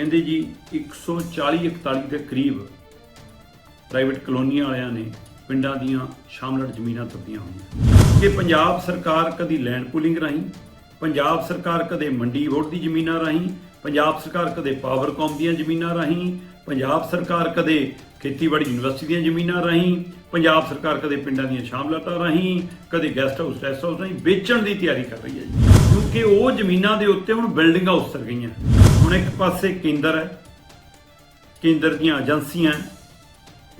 ਕਹਿੰਦੇ ਜੀ 140 41 ਦੇ ਕਰੀਬ ਪ੍ਰਾਈਵੇਟ ਕਲੋਨੀਆਂ ਵਾਲਿਆਂ ਨੇ ਪਿੰਡਾਂ ਦੀਆਂ ਸ਼ਾਮਲਟ ਜ਼ਮੀਨਾਂ ਤੱਬੀਆਂ ਹੋਈਆਂ। ਕਿ ਪੰਜਾਬ ਸਰਕਾਰ ਕਦੀ ਲੈਂਡ ਪੂਲਿੰਗ ਰਾਹੀਂ, ਪੰਜਾਬ ਸਰਕਾਰ ਕਦੇ ਮੰਡੀ ਬੋਰਡ ਦੀ ਜ਼ਮੀਨਾਂ ਰਾਹੀਂ, ਪੰਜਾਬ ਸਰਕਾਰ ਕਦੇ ਪਾਵਰਕਾਮ ਦੀਆਂ ਜ਼ਮੀਨਾਂ ਰਾਹੀਂ, ਪੰਜਾਬ ਸਰਕਾਰ ਕਦੇ ਖੇਤੀਬਾੜੀ ਯੂਨੀਵਰਸਿਟੀ ਦੀਆਂ ਜ਼ਮੀਨਾਂ ਰਾਹੀਂ, ਪੰਜਾਬ ਸਰਕਾਰ ਕਦੇ ਪਿੰਡਾਂ ਦੀਆਂ ਸ਼ਾਮਲਾਤਾਂ ਰਾਹੀਂ, ਕਦੇ ਗੈਸਟ ਹਾਊਸ ਰੈਸਟ ਹਾਊਸ ਰਾਹੀਂ ਵੇਚਣ ਦੀ ਤਿਆਰੀ ਕਰ ਰਹੀ ਹੈ ਜੀ। ਕਿਉਂਕਿ ਉਹ ਜ਼ਮੀਨਾਂ ਦੇ ਉੱਤੇ ਹੁਣ ਬਿਲਡਿੰਗਾਂ ਉਸਰ ਗਈਆਂ। ਹੁਣ ਇੱਕ ਪਾਸੇ ਕੇਂਦਰ ਹੈ, ਕੇਂਦਰ ਦੀਆਂ ਏਜੰਸੀਆਂ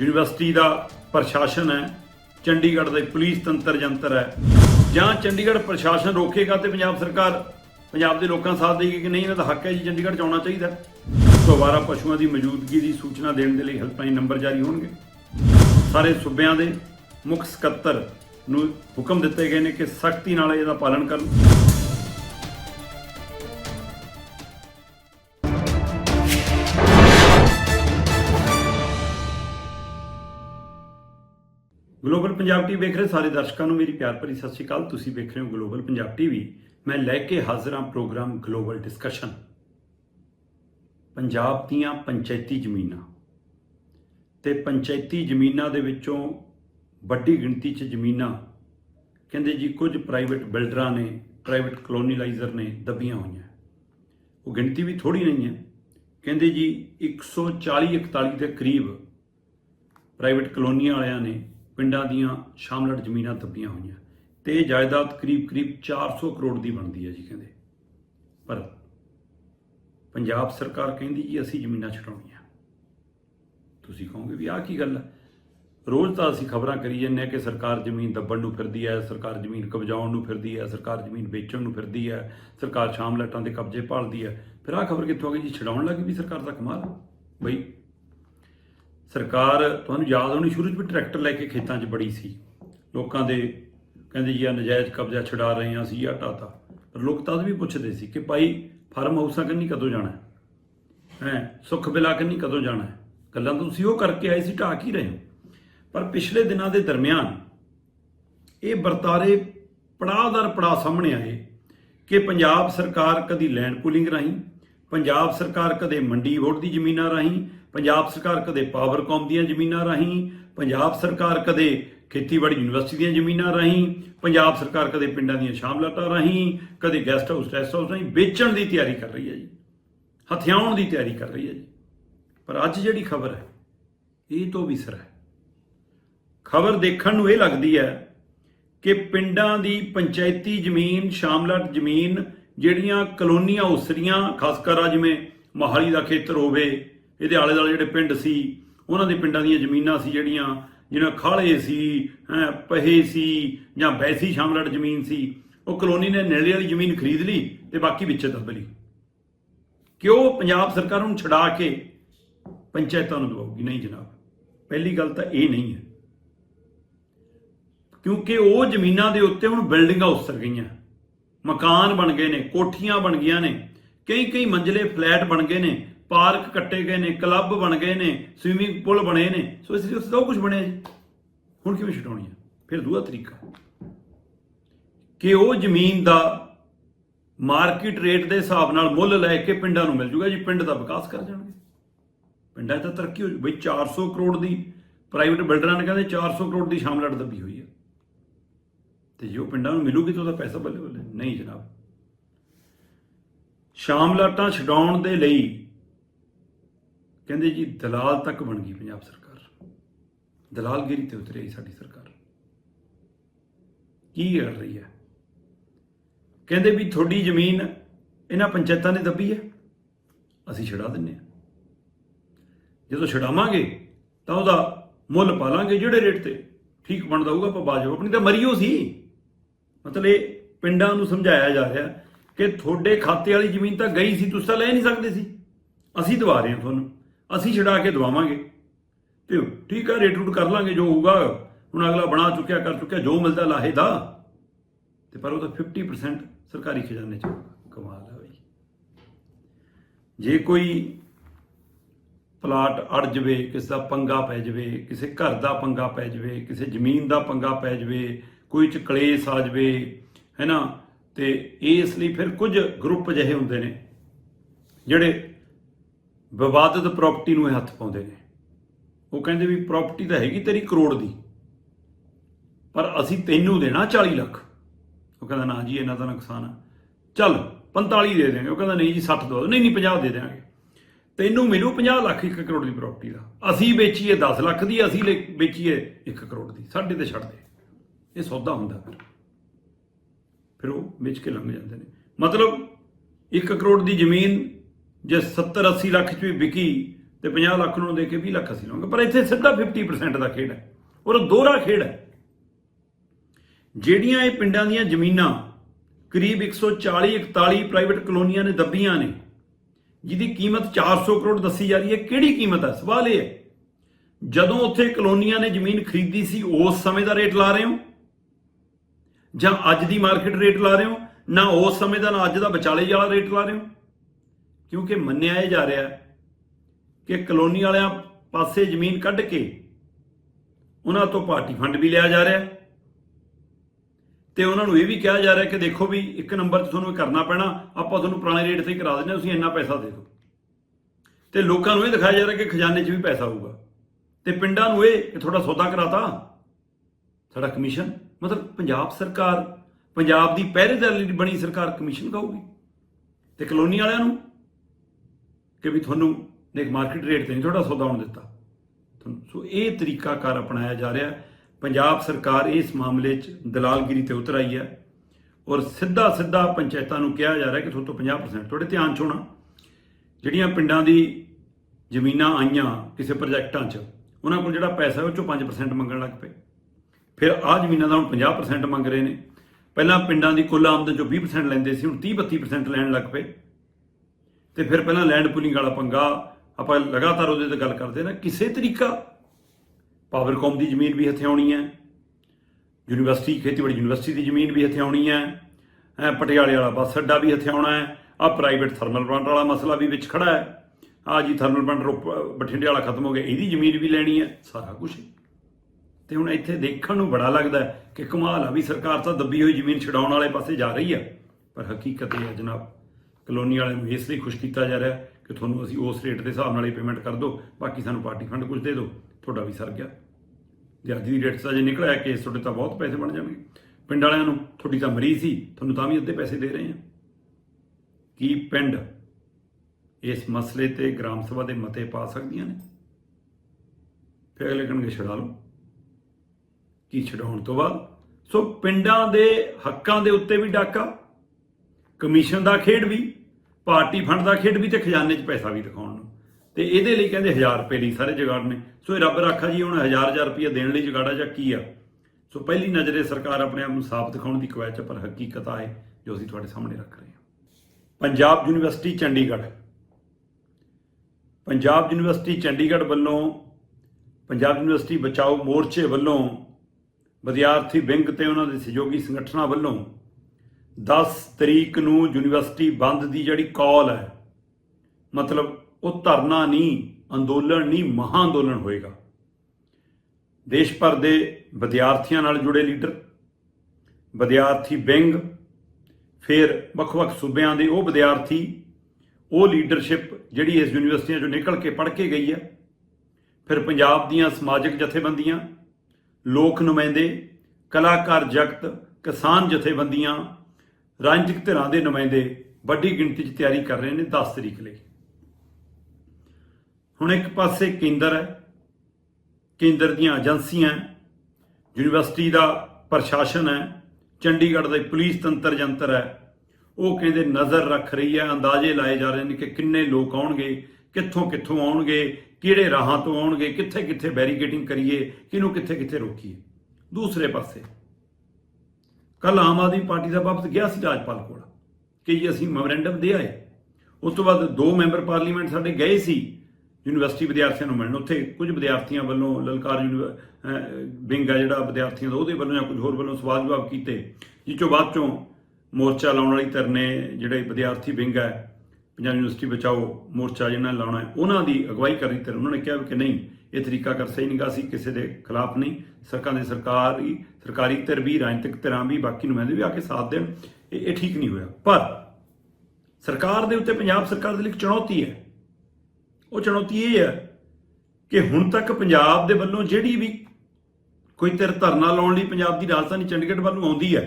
ਯੂਨੀਵਰਸਿਟੀ ਦਾ ਪ੍ਰਸ਼ਾਸਨ ਹੈ, ਚੰਡੀਗੜ੍ਹ ਦੇ ਪੁਲਿਸ ਤੰਤਰ ਜੰਤਰ ਹੈ। ਜਾਂ ਚੰਡੀਗੜ੍ਹ ਪ੍ਰਸ਼ਾਸਨ ਰੋਕੇਗਾ ਤੇ ਪੰਜਾਬ ਸਰਕਾਰ ਪੰਜਾਬ ਦੇ ਲੋਕਾਂ ਸਾਥ ਦੇਗੀ ਕਿ ਨਹੀਂ, ਇਹਨਾਂ ਦਾ ਹੱਕ ਹੈ ਜੀ ਚੰਡੀਗੜ੍ਹ ਚ ਆਉਣਾ ਚਾਹੀਦਾ ਦੁਬਾਰਾ ਪਸ਼ੂਆਂ ਦੀ ਮੌਜੂਦਗੀ ਦੀ ਸੂਚਨਾ ਦੇਣ ਦੇ ਲਈ ਹੈਲਪਲਾਈਨ ਨੰਬਰ ਜਾਰੀ ਹੋਣਗੇ। ਸਾਰੇ ਸੂਬਿਆਂ ਦੇ ਮੁੱਖ ਸਕੱਤਰ ਨੂੰ ਹੁਕਮ ਦਿੱਤੇ ਗਏ ਨੇ ਕਿ ਸਖਤੀ ਨਾਲ ਇਹਦਾ ਪਾਲਣ ਕਰਨ। ਗਲੋਬਲ ਪੰਜਾਬ ਟੀਵੀ ਵੇਖ ਰਹੇ ਸਾਰੇ ਦਰਸ਼ਕਾਂ ਨੂੰ ਮੇਰੀ ਪਿਆਰ ਭਰੀ ਸਤਿ ਸ਼੍ਰੀ ਅਕਾਲ। ਤੁਸੀਂ ਵੇਖ ਰਹੇ ਹੋ ਗਲੋਬਲ ਪੰਜਾਬ ਟੀਵੀ। ਮੈਂ ਲੈ ਕੇ ਹਾਜ਼ਰ ਹਾਂ ਪ੍ਰੋਗਰਾਮ ਗਲੋਬਲ ਡਿਸਕਸ਼ਨ। ਪੰਜਾਬ ਦੀਆਂ ਪੰਚਾਇਤੀ ਜ਼ਮੀਨਾਂ। ਤੇ ਪੰਚਾਇਤੀ ਜ਼ਮੀਨਾਂ ਦੇ ਵਿੱਚੋਂ ਵੱਡੀ ਗਿਣਤੀ 'ਚ ਜ਼ਮੀਨਾਂ ਕਹਿੰਦੇ ਜੀ ਕੁਝ ਪ੍ਰਾਈਵੇਟ ਬਿਲਡਰਾਂ ਨੇ ਪ੍ਰਾਈਵੇਟ ਕਲੋਨੀਲਾਈਜ਼ਰ ਨੇ ਦੱਬੀਆਂ ਹੋਈਆਂ। ਉਹ ਗਿਣਤੀ ਵੀ ਥੋੜੀ ਨਹੀਂ ਹੈ। ਕਹਿੰਦੇ ਜੀ 140 41 ਦੇ ਕਰੀਬ ਪ੍ਰਾਈਵੇਟ ਕਲੋਨੀਆਂ ਵਾਲਿਆਂ ਨੇ ਪਿੰਡਾਂ ਦੀਆਂ ਸ਼ਾਮਲਟ ਜ਼ਮੀਨਾਂ ਦੱਬੀਆਂ ਹੋਈਆਂ ਤੇ ਇਹ ਜਾਇਦਾਦ ਕਰੀਬ ਕਰੀਬ 400 ਕਰੋੜ ਦੀ ਬਣਦੀ ਹੈ ਜੀ ਕਹਿੰਦੇ। ਪਰ ਪੰਜਾਬ ਸਰਕਾਰ ਕਹਿੰਦੀ ਜੀ ਅਸੀਂ ਜ਼ਮੀਨਾਂ ਛਡਾਉਣੀਆਂ। ਤੁਸੀਂ ਕਹੋਗੇ ਵੀ ਆਹ ਕੀ ਗੱਲ ਹੈ? ਰੋਜ਼ ਤਾਂ ਅਸੀਂ ਖਬਰਾਂ ਕਰੀ ਜਾਂਦੇ ਹਾਂ ਕਿ ਸਰਕਾਰ ਜ਼ਮੀਨ ਦੱਬਣ ਨੂੰ ਫਿਰਦੀ ਹੈ, ਸਰਕਾਰ ਜ਼ਮੀਨ ਕਬਜ਼ਾਉਣ ਨੂੰ ਫਿਰਦੀ ਹੈ, ਸਰਕਾਰ ਜ਼ਮੀਨ ਵੇਚਣ ਨੂੰ ਫਿਰਦੀ ਹੈ, ਸਰਕਾਰ ਸ਼ਾਮਲਟਾਂ ਦੇ ਕਬਜ਼ੇ ਭਾਲਦੀ ਹੈ। ਫਿਰ ਆਹ ਖਬਰ ਕਿੱਥੋਂ ਆ ਗਈ ਜੀ? ਛਡਾਉਣ ਲੱਗੀ ਵੀ ਸਰਕਾਰ ਦਾ ਕਮਾਲ। ਬਈ ਸਰਕਾਰ ਤੁਹਾਨੂੰ ਯਾਦ ਹੋਣੀ ਸ਼ੁਰੂ 'ਚ ਵੀ ਟਰੈਕਟਰ ਲੈ ਕੇ ਖੇਤਾਂ 'ਚ ਬੜੀ ਸੀ। ਲੋਕਾਂ ਦੇ ਕਹਿੰਦੇ ਜੀ ਆ ਨਜਾਇਜ਼ ਕਬਜ਼ਾ ਛਡਾ ਰਹੇ ਹਾਂ ਅਸੀਂ ਆਹ ਢਾਤਾ ਪਰ ਲੋਕ ਤਾਂ ਵੀ ਪੁੱਛਦੇ ਸੀ ਕਿ ਭਾਈ ਫਾਰਮ ਹਾਊਸਾਂ ਕੰਨੀ ਕਦੋਂ ਜਾਣਾ ਹੈ? ਹੈ, ਸੁੱਖ ਬਿਲਾ ਕੰਨੀ ਕਦੋਂ ਜਾਣਾ ਹੈ? ਗੱਲਾਂ ਤੁਸੀਂ ਉਹ ਕਰਕੇ ਆਏ ਸੀ ਢਾਕ ਹੀ ਰਹੇ ਹੋ? ਪਰ ਪਿਛਲੇ ਦਿਨਾਂ ਦੇ ਦਰਮਿਆਨ ਇਹ ਵਰਤਾਰੇ ਪੜਾਅ ਦਰ ਪੜਾਅ ਸਾਹਮਣੇ ਆਏ ਕਿ ਪੰਜਾਬ ਸਰਕਾਰ ਕਦੀ ਲੈਂਡ ਪੂਲਿੰਗ ਰਾਹੀਂ, ਪੰਜਾਬ ਸਰਕਾਰ ਕਦੇ ਮੰਡੀ ਵੋਟ ਦੀ ਜ਼ਮੀਨਾਂ ਰਾਹੀਂ ਪੰਜਾਬ ਸਰਕਾਰ ਕਦੇ ਪਾਵਰਕਾਮ ਦੀਆਂ ਜ਼ਮੀਨਾਂ ਰਾਹੀਂ, ਪੰਜਾਬ ਸਰਕਾਰ ਕਦੇ ਖੇਤੀਬਾੜੀ ਯੂਨੀਵਰਸਿਟੀ ਦੀਆਂ ਜ਼ਮੀਨਾਂ ਰਾਹੀਂ, ਪੰਜਾਬ ਸਰਕਾਰ ਕਦੇ ਪਿੰਡਾਂ ਦੀਆਂ ਸ਼ਾਮਲਾਟਾਂ ਰਾਹੀਂ, ਕਦੇ ਗੈਸਟ ਹਾਊਸ ਰੈਸਟ ਹਾਊਸ ਰਾਹੀਂ ਵੇਚਣ ਦੀ ਤਿਆਰੀ ਕਰ ਰਹੀ ਹੈ ਜੀ। ਹਥਿਆਉਣ ਦੀ ਤਿਆਰੀ ਕਰ ਰਹੀ ਹੈ ਜੀ। ਪਰ ਅੱਜ ਜਿਹੜੀ ਖਬਰ ਹੈ, ਇਹ ਤੋਂ ਵੀ ਸਰ ਹੈ। ਖਬਰ ਦੇਖਣ ਨੂੰ ਇਹ ਲੱਗਦੀ ਹੈ ਕਿ ਪਿੰਡਾਂ ਦੀ ਪੰਚਾਇਤੀ ਜ਼ਮੀਨ ਸ਼ਾਮਲਾਟ ਜ਼ਮੀਨ, ਜਿਹੜੀਆਂ ਕਲੋਨੀਆਂ ਉਸਰੀਆਂ, ਖਾਸ ਕਰ ਜਿਵੇਂ ਮਹਾਲੀ ਦਾ ਖੇਤਰ ਹੋਵੇ ਇਹਦੇ ਆਲੇ ਦੁਆਲੇ ਜਿਹੜੇ ਪਿੰਡ ਸੀ, ਉਹਨਾਂ ਦੇ ਪਿੰਡਾਂ ਦੀਆਂ ਜ਼ਮੀਨਾਂ ਸੀ ਜਿਹੜੀਆਂ ਜਿਹਨਾਂ ਖਾਲੇ ਸੀ, ਹੈਂ, ਪਹੇ ਸੀ ਜਾਂ ਬੈਸੀ ਸ਼ਾਮਲਟ ਜ਼ਮੀਨ ਸੀ, ਉਹ ਕਲੋਨੀ ਨੇ ਨੇੜੇ ਵਾਲੀ ਜ਼ਮੀਨ ਖਰੀਦ ਲਈ ਤੇ ਬਾਕੀ ਵਿੱਚ ਦੱਬ ਲਈ। ਕਿਉਂ ਪੰਜਾਬ ਸਰਕਾਰ ਨੂੰ ਛਡਾ ਕੇ ਪੰਚਾਇਤਾਂ ਨੂੰ ਦਵਾਉਗੀ ਨਹੀਂ ਜਨਾਬ, ਪਹਿਲੀ ਗੱਲ ਤਾਂ ਇਹ ਨਹੀਂ ਹੈ। ਕਿਉਂਕਿ ਉਹ ਜ਼ਮੀਨਾਂ ਦੇ ਉੱਤੇ ਹੁਣ ਬਿਲਡਿੰਗਾਂ ਉਸਰ ਗਈਆਂ। ਮਕਾਨ ਬਣ ਗਏ ਨੇ, ਕੋਠੀਆਂ ਬਣ ਗਈਆਂ ਨੇ ਕਈ ਕਈ ਮੰਜ਼ਲੇ ਫਲੈਟ ਬਣ ਗਏ ਨੇ ਪਾਰਕ ਕੱਟੇ ਗਏ ਨੇ, ਕਲੱਬ ਬਣ ਗਏ ਨੇ ਸਵੀਮਿੰਗ ਪੂਲ ਬਣੇ ਨੇ। ਸੋ ਇਸ ਲਈ ਉਸ ਦਾ ਕੁਝ ਬਣਿਆ ਜੀ। ਹੁਣ ਕਿਵੇਂ ਛਡਾਉਣੀ ਹੈ ਫਿਰ ਦੂਆ ਤਰੀਕਾ। ਕਿ ਉਹ ਜ਼ਮੀਨ ਦਾ ਮਾਰਕੀਟ ਰੇਟ ਦੇ ਹਿਸਾਬ ਨਾਲ ਮੁੱਲ ਲੈ ਕੇ ਪਿੰਡਾਂ ਨੂੰ ਮਿਲ ਜੂਗਾ ਜੀ। ਪਿੰਡ ਦਾ ਵਿਕਾਸ ਕਰ ਜਾਣਗੇ। ਪਿੰਡਾਂ 'ਚ ਤਾਂ ਤਰੱਕੀ ਹੋ ਜੂ। ਬਈ 400 ਕਰੋੜ ਦੀ ਪ੍ਰਾਈਵੇਟ ਬਿਲਡਰਾਂ ਨੇ ਕਹਿੰਦੇ 400 ਕਰੋੜ ਦੀ ਸ਼ਾਮਲਟ ਦੱਬੀ ਹੋਈ ਹੈ ਤੇ ਜੋ ਪਿੰਡਾਂ ਨੂੰ ਮਿਲੂਗੀ ਤਾਂ ਉਹਦਾ ਪੈਸਾ ਬੱਲੇ ਬੱਲੇ। ਨਹੀਂ ਜਨਾਬ। ਸ਼ਾਮਲਾਟਾਂ ਛਡਾਉਣ ਦੇ ਲਈ ਕਹਿੰਦੇ ਜੀ ਦਲਾਲ ਤੱਕ ਬਣ ਗਈ ਪੰਜਾਬ ਸਰਕਾਰ। ਦਲਾਲਗਿਰੀ ਤੇ ਉਤਰੀ ਆਈ ਸਾਡੀ ਸਰਕਾਰ। ਕੀ ਕਰ ਰਹੀ ਹੈ? ਕਹਿੰਦੇ ਵੀ ਤੁਹਾਡੀ ਜ਼ਮੀਨ ਇਹਨਾਂ ਪੰਚਾਇਤਾਂ ਨੇ ਦੱਬੀ ਹੈ। ਅਸੀਂ ਛਡਾ ਦਿੰਨੇ ਆ ਜਦੋਂ ਛਡਾਵਾਂਗੇ ਤਾਂ ਉਹਦਾ ਮੁੱਲ ਪਾ ਲਾਂਗੇ ਜਿਹੜੇ ਰੇਟ ਤੇ ਠੀਕ ਬਣਦਾ ਹੋਊਗਾ ਆਪਾਂ ਬਾਜੋ ਆਪਣੀ ਤਾਂ ਮਰੀਓ ਸੀ। ਮਤਲਬ ਇਹ ਪਿੰਡਾਂ ਨੂੰ ਸਮਝਾਇਆ ਜਾ ਰਿਹਾ ਕਿ ਤੁਹਾਡੇ ਖਾਤੇ ਵਾਲੀ ਜ਼ਮੀਨ ਤਾਂ ਗਈ ਸੀ, ਤੁਸੀਂ ਤਾਂ ਲੈ ਨਹੀਂ ਸਕਦੇ ਸੀ। ਅਸੀਂ ਦਵਾ ਰਹੇ ਹਾਂ ਤੁਹਾਨੂੰ। ਅਸੀਂ ਛਡਾ ਕੇ ਦਵਾਵਾਂਗੇ। ਤੇ ਠੀਕ ਆ, ਰੇਟ ਰੂਟ ਕਰ ਲਾਂਗੇ, ਜੋ ਹੋਊਗਾ, ਹੁਣ ਅਗਲਾ ਬਣਾ ਚੁੱਕਿਆ, ਕਰ ਚੁੱਕਿਆ, ਜੋ ਮਿਲਦਾ ਲਾਹੇ ਦਾ। ਤੇ ਪਰ ਉਹ ਤਾਂ 50% ਸਰਕਾਰੀ ਖਜ਼ਾਨੇ ਚ ਕਮਾਲ ਹੈ ਬਈ। ਜੇ ਕੋਈ ਪਲਾਟ ਅੜ ਜਵੇ, ਕਿਸੇ ਦਾ ਪੰਗਾ ਪੈ ਜਵੇ, ਕਿਸੇ ਘਰ ਦਾ ਪੰਗਾ ਪੈ ਜਵੇ, ਕਿਸੇ ਜ਼ਮੀਨ ਦਾ ਪੰਗਾ ਪੈ ਜਵੇ, ਕੋਈ ਚ ਕਲੇਸ਼ ਆ ਜਵੇ, ਹੈਨਾ? ਤੇ ਇਸ ਲਈ ਫਿਰ ਕੁਝ ਗਰੁੱਪ ਅਜਿਹੇ ਹੁੰਦੇ ਨੇ, ਜਿਹੜੇ ਵਿਵਾਦਿਤ ਪ੍ਰਾਪਰਟੀ ਨੂੰ ਇਹ ਹੱਥ ਪਾਉਂਦੇ ਨੇ। ਉਹ ਕਹਿੰਦੇ ਵੀ ਪ੍ਰਾਪਰਟੀ ਤਾਂ ਹੈਗੀ ਤੇਰੀ ਕਰੋੜ ਦੀ, ਪਰ ਅਸੀਂ ਤੈਨੂੰ ਦੇਣਾ 40 ਲੱਖ। ਉਹ ਕਹਿੰਦਾ, ਨਾ ਜੀ ਇਹਨਾਂ ਦਾ ਨੁਕਸਾਨ ਆ। ਚੱਲ 45 ਦੇ ਦੇਵਾਂਗੇ ਉਹ ਕਹਿੰਦਾ, ਨਹੀਂ ਜੀ 60 ਦੋ, ਨਹੀਂ ਨਹੀਂ 50 ਦੇ ਦੇਵਾਂਗੇ ਤੈਨੂੰ ਮਿਲੂ 50 ਲੱਖ 1 ਕਰੋੜ ਦੀ ਪ੍ਰਾਪਰਟੀ ਦਾ। ਅਸੀਂ ਵੇਚੀਏ 10 ਲੱਖ ਦੀ, ਅਸੀਂ ਲੈ- ਵੇਚੀਏ 1 ਕਰੋੜ ਦੀ। ਸਾਡੇ ਤੇ ਛੱਡ ਦੇ। ਇਹ ਸੌਦਾ ਹੁੰਦਾ ਫਿਰ। ਫਿਰ ਉਹ ਵੇਚ ਕੇ ਲੰਘ ਜਾਂਦੇ ਨੇ। ਮਤਲਬ 1 ਕਰੋੜ ਦੀ ਜ਼ਮੀਨ ਜੇ 70 80 ਲੱਖ ਚ ਵੀ ਵਿਕੀ ਤੇ 50 ਲੱਖ ਨੂੰ ਦੇ ਕੇ 20 ਲੱਖ ਅਸੀਂ ਲਵਾਂਗੇ ਪਰ ਇੱਥੇ ਸਿੱਧਾ 50% ਦਾ ਖੇਡ ਹੈ। ਔਰ ਦੋਹਰਾ ਖੇਡ ਹੈ। ਜਿਹੜੀਆਂ ਇਹ ਪਿੰਡਾਂ ਦੀਆਂ ਜ਼ਮੀਨਾਂ ਕਰੀਬ 140 41 ਪ੍ਰਾਈਵੇਟ ਕਲੋਨੀਆਂ ਨੇ ਦੱਬੀਆਂ ਨੇ, ਜਿਹਦੀ ਕੀਮਤ 400 ਕਰੋੜ ਦੱਸੀ ਜਾ ਰਹੀ ਹੈ। ਕਿਹੜੀ ਕੀਮਤ ਹੈ? ਸਵਾਲ ਇਹ ਹੈ। ਜਦੋਂ ਉੱਥੇ ਕਲੋਨੀਆਂ ਨੇ ਜ਼ਮੀਨ ਖਰੀਦੀ ਸੀ, ਉਸ ਸਮੇਂ ਦਾ ਰੇਟ ਲਾ ਰਹੇ ਹੋ? ਜਾਂ ਅੱਜ ਦੀ ਮਾਰਕੀਟ ਰੇਟ ਲਾ ਰਹੇ ਹੋ? ਨਾ ਉਸ ਸਮੇਂ ਦਾ, ਨਾ ਅੱਜ ਦਾ, ਵਿਚਾਲੇ ਵਾਲਾ ਰੇਟ ਲਾ ਰਹੇ ਹੋ? ਕਿਉਂਕਿ ਮੰਨਿਆ ਇਹ ਜਾ ਰਿਹਾ ਕਿ ਕਲੋਨੀ ਵਾਲਿਆਂ ਪਾਸੇ ਜ਼ਮੀਨ ਕੱਢ ਕੇ ਉਹਨਾਂ ਤੋਂ ਪਾਰਟੀ ਫੰਡ ਵੀ ਲਿਆ ਜਾ ਰਿਹਾ ਹੈ ਤੇ ਉਹਨਾਂ ਨੂੰ ਇਹ ਵੀ ਕਿਹਾ ਜਾ ਰਿਹਾ ਕਿ ਦੇਖੋ ਵੀ ਇੱਕ ਨੰਬਰ 'ਚ ਤੁਹਾਨੂੰ ਇਹ ਕਰਨਾ ਪੈਣਾ, ਆਪਾਂ ਤੁਹਾਨੂੰ ਪੁਰਾਣੇ ਰੇਟ ਤੇ ਕਰਾ ਦਿੰਦੇ ਹਾਂ, ਤੁਸੀਂ ਇੰਨਾ ਪੈਸਾ ਦੇ ਦਿਓ। ਤੇ ਲੋਕਾਂ ਨੂੰ ਇਹ ਦਿਖਾਇਆ ਜਾ ਰਿਹਾ ਕਿ ਖਜ਼ਾਨੇ 'ਚ ਵੀ ਪੈਸਾ ਹੋਊਗਾ। ਤੇ ਪਿੰਡਾਂ ਨੂੰ ਇਹ ਕਿ ਤੁਹਾਡਾ ਸੌਦਾ ਕਰਾਤਾ? ਸਾਡਾ ਕਮਿਸ਼ਨ? ਮਤਲਬ ਪੰਜਾਬ ਸਰਕਾਰ, ਪੰਜਾਬ ਦੀ ਪਹਿਰੇਦਾਰੀ ਬਣੀ ਸਰਕਾਰ ਕਮਿਸ਼ਨ ਕਹੂਗੀ। ਤੇ ਕਲੋਨੀ ਵਾਲਿਆਂ ਨੂੰ ਕਿ ਵੀ ਤੁਹਾਨੂੰ ਦੇਖ ਮਾਰਕੀਟ ਰੇਟ ਤੇ ਨਹੀਂ ਤੁਹਾਡਾ ਸੌਦਾ ਹੋਣ ਦਿੱਤਾ। ਤੁਹਾਨੂੰ ਸੋ ਇਹ ਤਰੀਕਾ ਕਾਰ ਅਪਣਾਇਆ ਜਾ ਰਿਹਾ। ਪੰਜਾਬ ਸਰਕਾਰ ਇਸ ਮਾਮਲੇ 'ਚ ਦਲਾਲਗਿਰੀ ਤੇ ਉਤਰ ਆਈ ਹੈ ਔਰ ਸਿੱਧਾ ਸਿੱਧਾ ਪੰਚਾਇਤਾਂ ਨੂੰ ਕਿਹਾ ਜਾ ਰਿਹਾ ਕਿ ਤੁਹਾਡੇ ਤੋਂ 50% ਤੁਹਾਡੇ ਧਿਆਨ 'ਚ ਹੋਣਾ ਜਿਹੜੀਆਂ ਪਿੰਡਾਂ ਦੀ ਜ਼ਮੀਨਾਂ ਆਈਆਂ ਕਿਸੇ ਪ੍ਰੋਜੈਕਟਾਂ 'ਚ, ਉਹਨਾਂ ਕੋਲ ਜਿਹੜਾ ਪੈਸਾ ਉਹ 'ਚੋਂ 5% ਮੰਗਣ ਲੱਗ ਪਏ। ਫਿਰ ਆਹ ਜ਼ਮੀਨਾਂ ਦਾ ਹੁਣ 50% ਮੰਗ ਰਹੇ ਨੇ। ਪਹਿਲਾਂ ਪਿੰਡਾਂ ਦੀ ਕੁੱਲ ਆਮਦਨ ਚੋਂ 20% ਲੈਂਦੇ ਸੀ, ਹੁਣ 30-32% ਲੈਣ ਲੱਗ ਪਏ। ਤੇ ਫਿਰ ਪਹਿਲਾਂ ਲੈਂਡ ਪੂਲਿੰਗ ਵਾਲਾ ਪੰਗਾ ਆਪਾਂ ਲਗਾਤਾਰ ਉਹਦੇ ਤੇ ਗੱਲ ਕਰਦੇ ਨਾ, ਕਿਸੇ ਤਰੀਕਾ ਪਾਵਰਕੌਮ ਦੀ ਜ਼ਮੀਨ ਵੀ ਹੱਥੇ ਆਉਣੀ ਹੈ, ਯੂਨੀਵਰਸਿਟੀ, ਖੇਤੀਬਾੜੀ ਯੂਨੀਵਰਸਿਟੀ ਦੀ ਜ਼ਮੀਨ ਵੀ ਹੱਥੇ ਆਉਣੀ ਹੈ ਪਟਿਆਲੇ ਵਾਲਾ ਬੱਸ ਅੱਡਾ ਵੀ ਹੱਥੇ ਆਉਣਾ ਹੈ, ਆ ਪ੍ਰਾਈਵੇਟ ਥਰਮਲ ਪਲਾਂਟ ਵਾਲਾ ਮਸਲਾ ਵੀ ਵਿੱਚ ਖੜਾ ਹੈ, ਆ ਜੀ ਥਰਮਲ ਪਲਾਂਟ ਰੋਪ- ਬਠਿੰਡੇ ਵਾਲਾ ਖਤਮ ਹੋ ਗਿਆ, ਇਹਦੀ ਜ਼ਮੀਨ ਵੀ ਲੈਣੀ ਹੈ, ਸਾਰਾ ਕੁਝ ਤੇ ਹੁਣ ਇੱਥੇ ਦੇਖਣ ਨੂੰ ਬੜਾ ਲੱਗਦਾ ਕਿ ਕਮਾਲ ਆ ਵੀ ਸਰਕਾਰ ਤਾਂ ਦੱਬੀ ਹੋਈ ਜ਼ਮੀਨ ਛਡਾਉਣ ਵਾਲੇ ਪਾਸੇ ਜਾ ਰਹੀ ਹੈ ਪਰ ਹਕੀਕਤ ਇਹ ਹੈ ਜਨਾਬ ਕਲੋਨੀ ਵਾਲਿਆਂ ਨੂੰ ਇਸ ਲਈ ਖੁਸ਼ ਕੀਤਾ ਜਾ ਰਿਹਾ ਕਿ ਤੁਹਾਨੂੰ ਅਸੀਂ ਉਸ ਰੇਟ ਦੇ ਹਿਸਾਬ ਨਾਲ ਹੀ ਪੇਮੈਂਟ ਕਰ ਦਿਓ, ਬਾਕੀ ਸਾਨੂੰ ਪਾਰਟੀ ਫੰਡ ਕੁਝ ਦੇ ਦਿਓ, ਤੁਹਾਡਾ ਵੀ ਸਰ ਗਿਆ। ਜੇ ਅੱਜ ਦੀ ਰੇਟ ਤਾਂ ਜੇ ਨਿਕਲਿਆ ਕੇਸ ਤੁਹਾਡੇ ਤਾਂ ਬਹੁਤ ਪੈਸੇ ਬਣ ਜਾਣਗੇ। ਪਿੰਡ ਵਾਲਿਆਂ ਨੂੰ ਤੁਹਾਡੀ ਤਾਂ ਮਰੀਜ਼ ਸੀ, ਤੁਹਾਨੂੰ ਤਾਂ ਵੀ ਅੱਧੇ ਪੈਸੇ ਦੇ ਰਹੇ ਹਾਂ ਕੀ ਪਿੰਡ ਇਸ ਮਸਲੇ ਤੇ ਗ੍ਰਾਮ ਸਭਾ ਦੇ ਮਤੇ ਪਾ ਸਕਦੀਆਂ ਨੇ? ਫਿਰ ਅਗਲੇ ਕਹਿਣਗੇ, ਛਡਾ ਲਓ। ਕੀ ਛਡਾਉਣ ਤੋਂ ਬਾਅਦ? ਸੋ ਪਿੰਡਾਂ ਦੇ ਹੱਕਾਂ ਦੇ ਉੱਤੇ ਵੀ ਡਾਕਾ, ਕਮਿਸ਼ਨ ਦਾ ਖੇਡ ਵੀ ਪਾਰਟੀ ਫੰਡ ਦਾ ਖੇਡ ਵੀ ਤੇ ਖਜ਼ਾਨੇ 'ਚ ਪੈਸਾ ਵੀ ਦਿਖਾਉਣ ਨੂੰ। ਤੇ ਇਹਦੇ ਲਈ ਕਹਿੰਦੇ 1000 ਰੁਪਏ ਲਈ ਸਾਰੇ ਜਗਾੜ ਨੇ। ਸੋ ਇਹ ਰੱਬ ਰਾਖਾ ਜੀ, ਹੁਣ 1000 1000 ਰੁਪਏ ਦੇਣ ਲਈ ਜਗਾੜਾ ਜਾਂ ਕੀ ਆ? ਸੋ ਪਹਿਲੀ ਨਜ਼ਰੇ ਸਰਕਾਰ ਆਪਣੇ ਆਪ ਨੂੰ ਸਾਫ਼ ਦਿਖਾਉਣ ਦੀ ਕਵਾਇਦ 'ਚ ਪਰ ਹਕੀਕਤ ਆਏ ਜੋ ਅਸੀਂ ਤੁਹਾਡੇ ਸਾਹਮਣੇ ਰੱਖ ਰਹੇ ਹਾਂ। ਪੰਜਾਬ ਯੂਨੀਵਰਸਿਟੀ ਚੰਡੀਗੜ੍ਹ। ਪੰਜਾਬ ਯੂਨੀਵਰਸਿਟੀ ਚੰਡੀਗੜ੍ਹ ਵੱਲੋਂ, ਪੰਜਾਬ ਯੂਨੀਵਰਸਿਟੀ ਬਚਾਓ ਮੋਰਚੇ ਵੱਲੋਂ, ਵਿਦਿਆਰਥੀ ਵਿੰਗ ਤੇ ਉਹਨਾਂ ਦੇ ਸਹਿਯੋਗੀ ਸੰਗਠਨਾਂ ਵੱਲੋਂ 10 ਤਰੀਕ ਨੂੰ ਯੂਨੀਵਰਸਿਟੀ ਬੰਦ ਦੀ ਜਿਹੜੀ ਕਾਲ ਹੈ, ਮਤਲਬ ਉਹ ਧਰਨਾ ਨਹੀਂ, ਅੰਦੋਲਨ ਨਹੀਂ, ਮਹਾਂ ਅੰਦੋਲਨ ਹੋਏਗਾ। ਦੇਸ਼ ਭਰ ਦੇ ਵਿਦਿਆਰਥੀਆਂ ਨਾਲ ਜੁੜੇ ਲੀਡਰ, ਵਿਦਿਆਰਥੀ ਵਿੰਗ, ਫਿਰ ਵੱਖ-ਵੱਖ ਸੂਬਿਆਂ ਦੇ ਉਹ ਵਿਦਿਆਰਥੀ, ਉਹ ਲੀਡਰਸ਼ਿਪ ਜਿਹੜੀ ਇਸ ਯੂਨੀਵਰਸਿਟੀਆਂ ਚੋਂ ਨਿਕਲ ਕੇ ਪੜ੍ਹ ਕੇ ਗਈ ਹੈ। ਫਿਰ ਪੰਜਾਬ ਦੀਆਂ ਸਮਾਜਿਕ ਜਥੇਬੰਦੀਆਂ, ਲੋਕ ਨੁਮਾਇੰਦੇ, ਕਲਾਕਾਰ ਜਗਤ, ਕਿਸਾਨ ਜਥੇਬੰਦੀਆਂ ਰਾਜਨੀਤਿਕ ਧਿਰਾਂ ਦੇ ਨੁਮਾਇੰਦੇ ਵੱਡੀ ਗਿਣਤੀ 'ਚ ਤਿਆਰੀ ਕਰ ਰਹੇ ਨੇ 10 ਤਰੀਕ ਲਈ। ਹੁਣ ਇੱਕ ਪਾਸੇ ਕੇਂਦਰ ਹੈ, ਕੇਂਦਰ ਦੀਆਂ ਏਜੰਸੀਆਂ ਯੂਨੀਵਰਸਿਟੀ ਦਾ ਪ੍ਰਸ਼ਾਸਨ ਹੈ, ਚੰਡੀਗੜ੍ਹ ਦੇ ਪੁਲਿਸ ਤੰਤਰ ਜੰਤਰ ਹੈ, ਉਹ ਕਹਿੰਦੇ ਨਜ਼ਰ ਰੱਖ ਰਹੀ ਹੈ, ਅੰਦਾਜ਼ੇ ਲਾਏ ਜਾ ਰਹੇ ਨੇ ਕਿ ਕਿੰਨੇ ਲੋਕ ਆਉਣਗੇ, ਕਿੱਥੋਂ ਕਿੱਥੋਂ ਆਉਣਗੇ, ਕਿਹੜੇ ਰਾਹਾਂ ਤੋਂ ਆਉਣਗੇ, ਕਿੱਥੇ ਕਿੱਥੇ ਬੈਰੀਕੇਡਿੰਗ ਕਰੀਏ, ਕਿਹਨੂੰ ਕਿੱਥੇ ਕਿੱਥੇ ਰੋਕੀਏ। ਦੂਸਰੇ ਪਾਸੇ ਕੱਲ ਆਮ ਆਦਮੀ ਪਾਰਟੀ ਦਾ ਵਾਪਸ ਗਿਆ ਸੀ ਰਾਜਪਾਲ ਕੋਲ ਕਿ ਜੀ ਅਸੀਂ ਮੈਮੋਰੈਂਡਮ ਦੇ ਆਏ। ਉਸ ਤੋਂ ਬਾਅਦ ਦੋ ਮੈਂਬਰ ਪਾਰਲੀਮੈਂਟ ਸਾਡੇ ਗਏ ਸੀ, ਯੂਨੀਵਰਸਿਟੀ ਵਿਦਿਆਰਥੀਆਂ ਨੂੰ ਮਿਲਣ। ਉੱਥੇ ਕੁਝ ਵਿਦਿਆਰਥੀਆਂ ਵੱਲੋਂ ਲਲਕਾਰ ਯੂਨੀਵ- ਅਹ, ਵਿੰਗ ਆ ਜਿਹੜਾ ਵਿਦਿਆਰਥੀਆਂ ਦਾ, ਉਹਦੇ ਵੱਲੋਂ ਜਾਂ ਕੁਝ ਹੋਰ ਵੱਲੋਂ ਸਵਾਲ ਜਵਾਬ ਕੀਤੇ। ਜਿਸ ਚੋਂ ਬਾਅਦ ਚੋਂ ਮੋਰਚਾ ਲਾਉਣ ਵਾਲੀ ਧਿਰ ਨੇ ਜਿਹੜੇ ਵਿਦਿਆਰਥੀ ਵਿੰਗ ਹੈ ਪੰਜਾਬ ਯੂਨੀਵਰਸਿਟੀ ਬਚਾਓ ਮੋਰਚਾ ਜਿਹਨਾਂ ਲਾਉਣਾ ਉਹਨਾਂ ਦੀ ਅਗਵਾਈ ਕਰਨੀ ਧਿਰ ਉਹਨਾਂ ਨੇ ਕਿਹਾ ਵੀ ਕਿ ਨਹੀਂ ਇਹ ਤਰੀਕਾ ਕਰ ਸਹੀ ਨਿਗਾ ਸੀ, ਕਿਸੇ ਦੇ ਖਿਲਾਫ ਨਹੀਂ। ਸਰਕਾਰ ਦੇ ਸਰਕਾਰੀ ਸਰਕਾਰੀ ਧਿਰ ਵੀ, ਰਾਜਨੀਤਿਕ ਧਿਰਾਂ ਵੀ, ਬਾਕੀ ਨੁਮਾਇੰਦੇ ਵੀ ਆ ਕੇ ਸਾਥ ਦੇਣ, ਇਹ ਠੀਕ ਨਹੀਂ ਹੋਇਆ। ਪਰ ਸਰਕਾਰ ਦੇ ਉੱਤੇ ਪੰਜਾਬ ਸਰਕਾਰ ਦੇ ਲਈ ਇੱਕ ਚੁਣੌਤੀ ਹੈ। ਉਹ ਚੁਣੌਤੀ ਇਹ ਹੈ ਕਿ ਹੁਣ ਤੱਕ ਪੰਜਾਬ ਦੇ ਵੱਲੋਂ ਜਿਹੜੀ ਵੀ ਕੋਈ ਧਿਰ ਧਰਨਾ ਲਾਉਣ ਲਈ ਪੰਜਾਬ ਦੀ ਰਾਜਧਾਨੀ ਚੰਡੀਗੜ੍ਹ ਵੱਲ ਨੂੰ ਆਉਂਦੀ ਹੈ,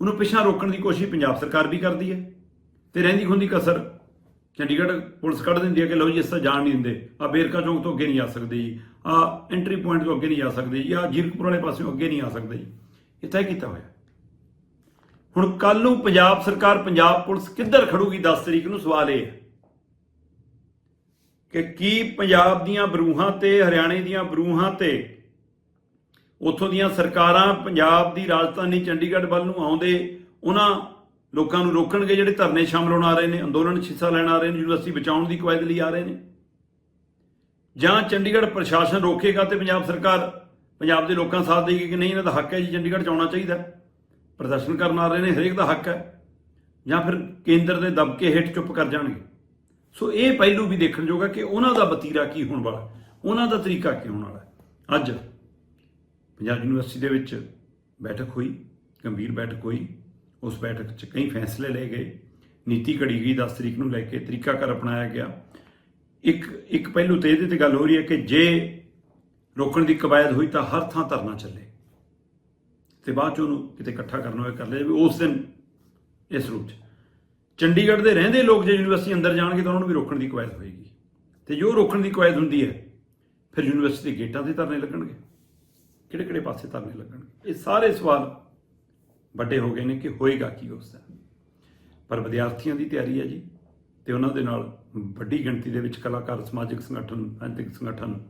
ਉਹਨੂੰ ਪਿੱਛਾ ਰੋਕਣ ਦੀ ਕੋਸ਼ਿਸ਼ ਪੰਜਾਬ ਸਰਕਾਰ ਵੀ ਕਰਦੀ ਹੈ। ਤੇ ਰਹਿੰਦੀ ਖੁੰਦੀ ਕਸਰ ਚੰਡੀਗੜ੍ਹ ਪੁਲਿਸ ਕੱਢ ਦਿੰਦੀ ਹੈ ਕਿ ਲਓ ਜੀ, ਇਸ ਤਾਂ ਜਾਣ ਨਹੀਂ ਦਿੰਦੇ। ਆ ਬੇਰਕਾ ਚੌਂਕ ਤੋਂ ਅੱਗੇ ਨਹੀਂ ਆ ਸਕਦੇ ਜੀ। ਆ ਐਂਟਰੀ ਪੁਆਇੰਟ ਤੋਂ ਅੱਗੇ ਨਹੀਂ ਜਾ ਸਕਦੇ ਜੀ। ਆ ਜੀਰਕਪੁਰ ਵਾਲੇ ਪਾਸਿਓਂ ਅੱਗੇ ਨਹੀਂ ਆ ਸਕਦੇ ਜੀ। ਇਹ ਤੈਅ ਕੀਤਾ ਹੋਇਆ। ਹੁਣ ਕੱਲ ਨੂੰ ਪੰਜਾਬ ਸਰਕਾਰ, ਪੰਜਾਬ ਪੁਲਿਸ ਕਿੱਧਰ ਖੜੂਗੀ 10 ਤਰੀਕ ਨੂੰ? ਸਵਾਲ ਇਹ ਹੈ ਕਿ ਕੀ ਪੰਜਾਬ ਦੀਆਂ ਬਰੂਹਾਂ ਤੇ, ਹਰਿਆਣੇ ਦੀਆਂ ਬਰੂਹਾਂ ਤੇ ਉੱਥੋਂ ਦੀਆਂ ਸਰਕਾਰਾਂ ਪੰਜਾਬ ਦੀ ਰਾਜਧਾਨੀ ਚੰਡੀਗੜ੍ਹ ਵੱਲ ਨੂੰ ਆਉਂਦੇ? ਉਹਨਾਂ ਲੋਕਾਂ ਨੂੰ ਰੋਕਣਗੇ ਜਿਹੜੇ ਧਰਨੇ ਸ਼ਾਮਲ ਹੋਣ ਆ ਰਹੇ ਨੇ, ਅੰਦੋਲਨ 'ਚ ਹਿੱਸਾ ਲੈਣ ਆ ਰਹੇ ਨੇ, ਯੂਨੀਵਰਸਿਟੀ ਬਚਾਉਣ ਦੀ ਕਵਾਇਦ ਲਈ ਆ ਰਹੇ ਨੇ। ਜਾਂ ਚੰਡੀਗੜ੍ਹ ਪ੍ਰਸ਼ਾਸਨ ਰੋਕੇਗਾ ਤੇ ਪੰਜਾਬ ਸਰਕਾਰ ਪੰਜਾਬ ਦੇ ਲੋਕਾਂ ਸਾਥ ਦੇਗੀ ਕਿ ਨਹੀਂ, ਇਹਨਾਂ ਦਾ ਹੱਕ ਹੈ ਜੀ, ਚੰਡੀਗੜ੍ਹ 'ਚ ਆਉਣਾ ਚਾਹੀਦਾ ਪ੍ਰਦਰਸ਼ਨ ਕਰਨ ਆ ਰਹੇ ਨੇ, ਹਰੇਕ ਦਾ ਹੱਕ ਹੈ। ਜਾਂ ਫਿਰ ਕੇਂਦਰ ਦੇ ਦਬਕੇ ਹੇਠ ਚੁੱਪ ਕਰ ਜਾਣਗੇ। ਸੋ ਇਹ ਪਹਿਲੂ ਵੀ ਦੇਖਣ ਯੋਗ ਹੈ ਕਿ ਉਹਨਾਂ ਦਾ ਬਤੀਰਾ ਕੀ ਹੋਣ ਵਾਲਾ ਉਹਨਾਂ ਦਾ ਤਰੀਕਾ ਕੀ ਹੋਣ ਵਾਲਾ ਅੱਜ ਪੰਜਾਬ ਯੂਨੀਵਰਸਿਟੀ ਦੇ ਵਿੱਚ ਬੈਠਕ ਹੋਈ, ਗੰਭੀਰ ਬੈਠਕ ਹੋਈ। ਉਸ ਬੈਠਕ 'ਚ ਕਈ ਫੈਸਲੇ ਲਏ ਗਏ। ਨੀਤੀ ਘੜੀ ਗਈ 10 ਤਰੀਕ ਨੂੰ ਲੈ ਕੇ ਤਰੀਕਾਕਾਰ ਅਪਣਾਇਆ ਗਿਆ। ਇੱਕ ਇੱਕ ਪਹਿਲੂ ਤੇ ਇਹਦੇ ਤੇ ਗੱਲ ਹੋ ਰਹੀ ਹੈ ਕਿ ਜੇ ਰੋਕਣ ਦੀ ਕਵਾਇਦ ਹੋਈ ਤਾਂ ਹਰ ਥਾਂ ਧਰਨਾ ਚੱਲੇ। ਤੇ ਬਾਅਦ ਚ ਉਹਨੂੰ ਕਿਤੇ ਇਕੱਠਾ ਕਰਨਾ ਹੋਵੇ, ਕਰ ਲਿਆ ਵੀ ਉਸ ਦਿਨ ਇਸ ਰੂਪ 'ਚ। ਚੰਡੀਗੜ੍ਹ ਦੇ ਰਹਿੰਦੇ ਲੋਕ ਜੇ ਯੂਨੀਵਰਸਿਟੀ ਅੰਦਰ ਜਾਣਗੇ ਤਾਂ ਉਹਨਾਂ ਨੂੰ ਵੀ ਰੋਕਣ ਦੀ ਕਵਾਇਦ ਹੋਏਗੀ। ਤੇ ਜੋ ਰੋਕਣ ਦੀ ਕਵਾਇਦ ਹੁੰਦੀ ਹੈ, ਫਿਰ ਯੂਨੀਵਰਸਿਟੀ ਦੇ ਗੇਟਾਂ ਤੇ ਧਰਨੇ ਲੱਗਣਗੇ। ਕਿਹੜੇ ਕਿਹੜੇ ਪਾਸੇ ਧਰਨੇ ਲੱਗਣਗੇ? ਇਹ ਸਾਰੇ ਸਵਾਲ ਵੱਡੇ ਹੋ ਗਏ ਨੇ ਕਿ ਹੋਏਗਾ ਕੀ ਉਸ ਦਾ ਪਰ ਵਿਦਿਆਰਥੀਆਂ ਦੀ ਤਿਆਰੀ ਹੈ ਜੀ, ਤੇ ਉਹਨਾਂ ਦੇ ਨਾਲ ਵੱਡੀ ਗਿਣਤੀ ਦੇ ਵਿੱਚ ਕਲਾਕਾਰ, ਸਮਾਜਿਕ ਸੰਗਠਨ, ਰਾਜਨੀਤਿਕ ਸੰਗਠਨ,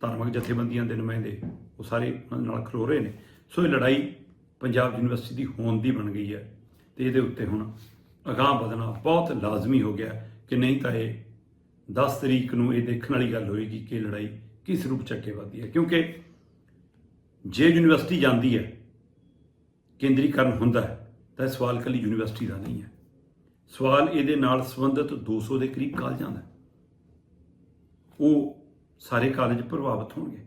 ਧਾਰਮਿਕ ਜਥੇਬੰਦੀਆਂ ਦੇ ਨੁਮਾਇੰਦੇ ਉਹ ਸਾਰੇ ਉਹਨਾਂ ਦੇ ਨਾਲ ਖਲੋ ਰਹੇ ਨੇ। ਸੋ ਇਹ ਲੜਾਈ ਪੰਜਾਬ ਯੂਨੀਵਰਸਿਟੀ ਦੀ ਹੋਣ ਦੀ ਬਣ ਗਈ ਹੈ ਤੇ ਇਹਦੇ ਉੱਤੇ ਹੁਣ ਅਗਾਂਹ ਵਧਣਾ ਬਹੁਤ ਲਾਜ਼ਮੀ ਹੋ ਗਿਆ ਕਿ ਨਹੀਂ ਤਾਂ ਇਹ 10 ਤਰੀਕ ਨੂੰ ਇਹ ਦੇਖਣ ਵਾਲੀ ਗੱਲ ਹੋਏਗੀ ਕਿ ਲੜਾਈ ਕਿਸ ਰੂਪ ਚ ਅੱਗੇ ਵਧਦੀ ਹੈ। ਕਿਉਂਕਿ ਜੇ ਯੂਨੀਵਰਸਿਟੀ ਜਾਂਦੀ ਹੈ ਕੇਂਦਰੀਕਰਨ ਹੁੰਦਾ ਹੈ, ਤਾਂ ਇਹ ਸਵਾਲ ਕੱਲੀ ਯੂਨੀਵਰਸਿਟੀ ਦਾ ਨਹੀਂ ਹੈ। ਸਵਾਲ ਇਹਦੇ ਨਾਲ ਸੰਬੰਧਿਤ 200 ਦੇ ਕਰੀਬ ਕਾਲਜਾਂ ਦਾ ਉਹ ਸਾਰੇ ਕਾਲਜ ਪ੍ਰਭਾਵਿਤ ਹੋਣਗੇ।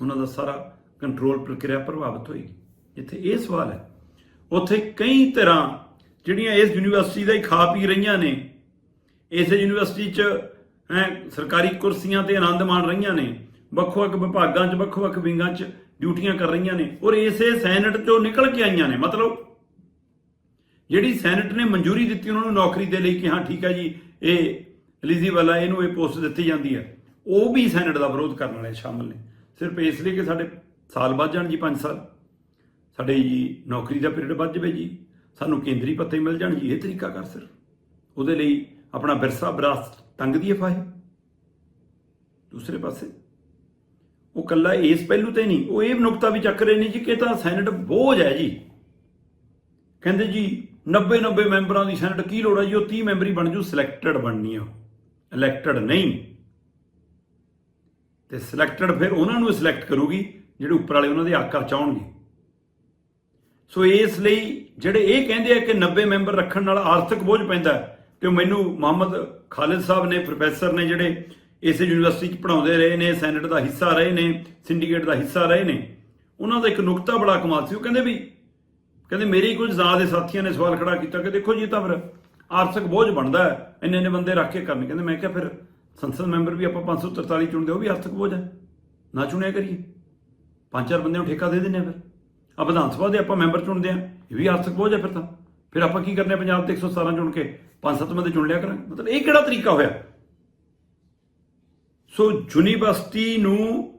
ਉਹਨਾਂ ਦਾ ਸਾਰਾ ਕੰਟਰੋਲ ਪ੍ਰਕਿਰਿਆ ਪ੍ਰਭਾਵਿਤ ਹੋਏਗੀ। ਇੱਥੇ ਇਹ ਸਵਾਲ ਹੈ, ਉੱਥੇ ਕਈ ਤਰ੍ਹਾਂ ਜਿਹੜੀਆਂ ਇਸ ਯੂਨੀਵਰਸਿਟੀ ਦਾ ਹੀ ਖਾ ਪੀ ਰਹੀਆਂ ਨੇ, ਇਸ ਯੂਨੀਵਰਸਿਟੀ 'ਚ, ਹੈ, ਸਰਕਾਰੀ ਕੁਰਸੀਆਂ ਤੇ ਆਨੰਦ ਮਾਣ ਰਹੀਆਂ ਨੇ, ਵੱਖ-ਵੱਖ ਵਿਭਾਗਾਂ 'ਚ, ਵੱਖ-ਵੱਖ ਵਿੰਗਾਂ 'ਚ ਡਿਊਟੀਆਂ ਕਰ ਰਹੀਆਂ ਨੇ ਔਰ ਇਸੇ ਸੈਨੇਟ 'ਚੋਂ ਨਿਕਲ ਕੇ ਆਈਆਂ ਨੇ। ਮਤਲਬ ਜਿਹੜੀ ਸੈਨੇਟ ਨੇ ਮਨਜ਼ੂਰੀ ਦਿੱਤੀ ਉਹਨਾਂ ਨੂੰ ਨੌਕਰੀ ਦੇ ਲਈ ਕਿ ਹਾਂ, ਠੀਕ ਹੈ ਜੀ, ਇਹ ਐਲੀਜੀਬਲ ਹੈ ਇਹਨੂੰ ਇਹ ਪੋਸਟ ਦਿੱਤੀ ਜਾਂਦੀ ਹੈ। ਉਹ ਵੀ ਸੈਨੇਟ ਦਾ ਵਿਰੋਧ ਕਰਨ ਵਾਲੇ ਸ਼ਾਮਲ ਨੇ। ਸਿਰਫ ਇਸ ਲਈ ਕਿ ਸਾਡੇ ਸਾਲ ਵੱਧ ਜਾਣ ਜੀ 5 ਸਾਲ। ਸਾਡੇ ਜੀ ਨੌਕਰੀ ਦਾ ਪੀਰੀਅਡ ਵੱਧ ਜਾਵੇ ਜੀ। ਸਾਨੂੰ ਕੇਂਦਰੀ ਪੱਤੇ ਮਿਲ ਜਾਣ ਜੀ, ਇਹ ਤਰੀਕਾ ਕਰ ਸਿਰਫ ਉਹਦੇ ਲਈ ਆਪਣਾ ਵਿਰਸਾ ਵਿਰਾਸਤ ਤੰਗ ਦੀ ਫਾਹੇ। ਦੂਸਰੇ ਪਾਸੇ ਉਹ ਕੱਲਾ ਇਸ ਪਹਿਲੂ ਤੇ ਨਹੀਂ ਉਹ ਇਹ ਨੁਕਤਾ ਵੀ ਚੱਕ ਰਹੇ ਨੇ ਜੀ ਕਿ ਇਹ ਤਾਂ ਸੈਨੇਟ ਬੋਝ ਹੈ ਜੀ। ਕਹਿੰਦੇ ਜੀ 90 90 ਮੈਂਬਰਾਂ ਦੀ ਸੈਨੇਟ ਕੀ ਲੋੜ ਹੈ ਜੀ? ਉਹ 30 ਮੈਂਬਰੀ ਬਣ ਜੂ ਸਿਲੈਕਟਡ ਬਣਨੀ ਆ ਇਲੈਕਟਡ ਨਹੀਂ। ਤੇ ਸਿਲੈਕਟਡ ਫਿਰ ਉਹਨਾਂ ਨੂੰ ਸਿਲੈਕਟ ਕਰੂਗੀ ਜਿਹੜੇ ਉੱਪਰ ਵਾਲੇ ਉਹਨਾਂ ਦੇ ਆਕਾ ਚਾਹਣਗੇ ਸੋ ਇਸ ਲਈ ਜਿਹੜੇ ਇਹ ਕਹਿੰਦੇ ਆ ਕਿ 90 ਮੈਂਬਰ ਰੱਖਣ ਨਾਲ ਆਰਥਿਕ ਬੋਝ ਪੈਂਦਾ ਹੈ, ਕਿ ਮੈਨੂੰ ਮੁਹੰਮਦ ਖਾਲਿਦ ਸਾਹਿਬ ਨੇ ਪ੍ਰੋਫੈਸਰ ਨੇ ਜਿਹੜੇ ਇਸੇ ਯੂਨੀਵਰਸਿਟੀ 'ਚ ਪੜਾਉਂਦੇ ਰਹੇ ਨੇ, ਸੈਨੇਟ ਦਾ ਹਿੱਸਾ ਰਹੇ ਨੇ, ਸਿੰਡੀਕੇਟ ਦਾ ਹਿੱਸਾ ਰਹੇ ਨੇ। ਉਹਨਾਂ ਦਾ ਇੱਕ ਨੁਕਤਾ ਬੜਾ ਕਮਾਲ ਸੀ। ਉਹ ਕਹਿੰਦੇ ਵੀ, ਕਹਿੰਦੇ ਮੇਰੇ ਕੁਝ ਜ਼ਿਆਦਾ ਦੇ ਸਾਥੀਆਂ ਨੇ ਸਵਾਲ ਖੜਾ ਕੀਤਾ ਕਿ ਦੇਖੋ ਜੀ ਇਹ ਤਾਂ ਫਿਰ ਆਰਥਿਕ ਬੋਝ ਬਣਦਾ ਹੈ। ਇੰਨੇ ਇੰਨੇ ਬੰਦੇ ਰੱਖ ਕੇ ਕਰਨ। ਕਹਿੰਦੇ ਮੈਂ ਕਿਹਾ ਫਿਰ ਸੰਸਦ ਮੈਂਬਰ ਵੀ ਆਪਾਂ 543 ਚੁਣਦੇ, ਉਹ ਵੀ ਆਰਥਿਕ ਬੋਝ ਹੈ। ਨਾ ਚੁਣਿਆ ਕਰੀਏ। ਪੰਜ ਚਾਰ ਬੰਦਿਆਂ ਨੂੰ ਠੇਕਾ ਦੇ ਦਿੰਦੇ ਆ ਫਿਰ। ਆ ਵਿਧਾਨ ਸਭਾ ਦੇ ਆਪਾਂ ਮੈਂਬਰ ਚੁਣਦੇ ਆ ਇਹ ਵੀ ਆਰਥਿਕ ਬੋਝ ਹੈ ਫਿਰ ਤਾਂ। ਫਿਰ ਆਪਾਂ ਕੀ ਕਰਨੇ ਆ? ਪੰਜਾਬ ਤੇ 117 ਚੁਣ ਕੇ ਪੰਜ ਸੱਤ ਬੰਦੇ ਚੁਣ ਲਿਆ ਕਰਾਂਗੇ। ਮਤਲਬ ਇਹ ਕਿਹੜਾ ਤਰੀਕਾ ਹੋਇਆ? ਸੋ ਯੂਨੀਵਰਸਿਟੀ ਨੂੰ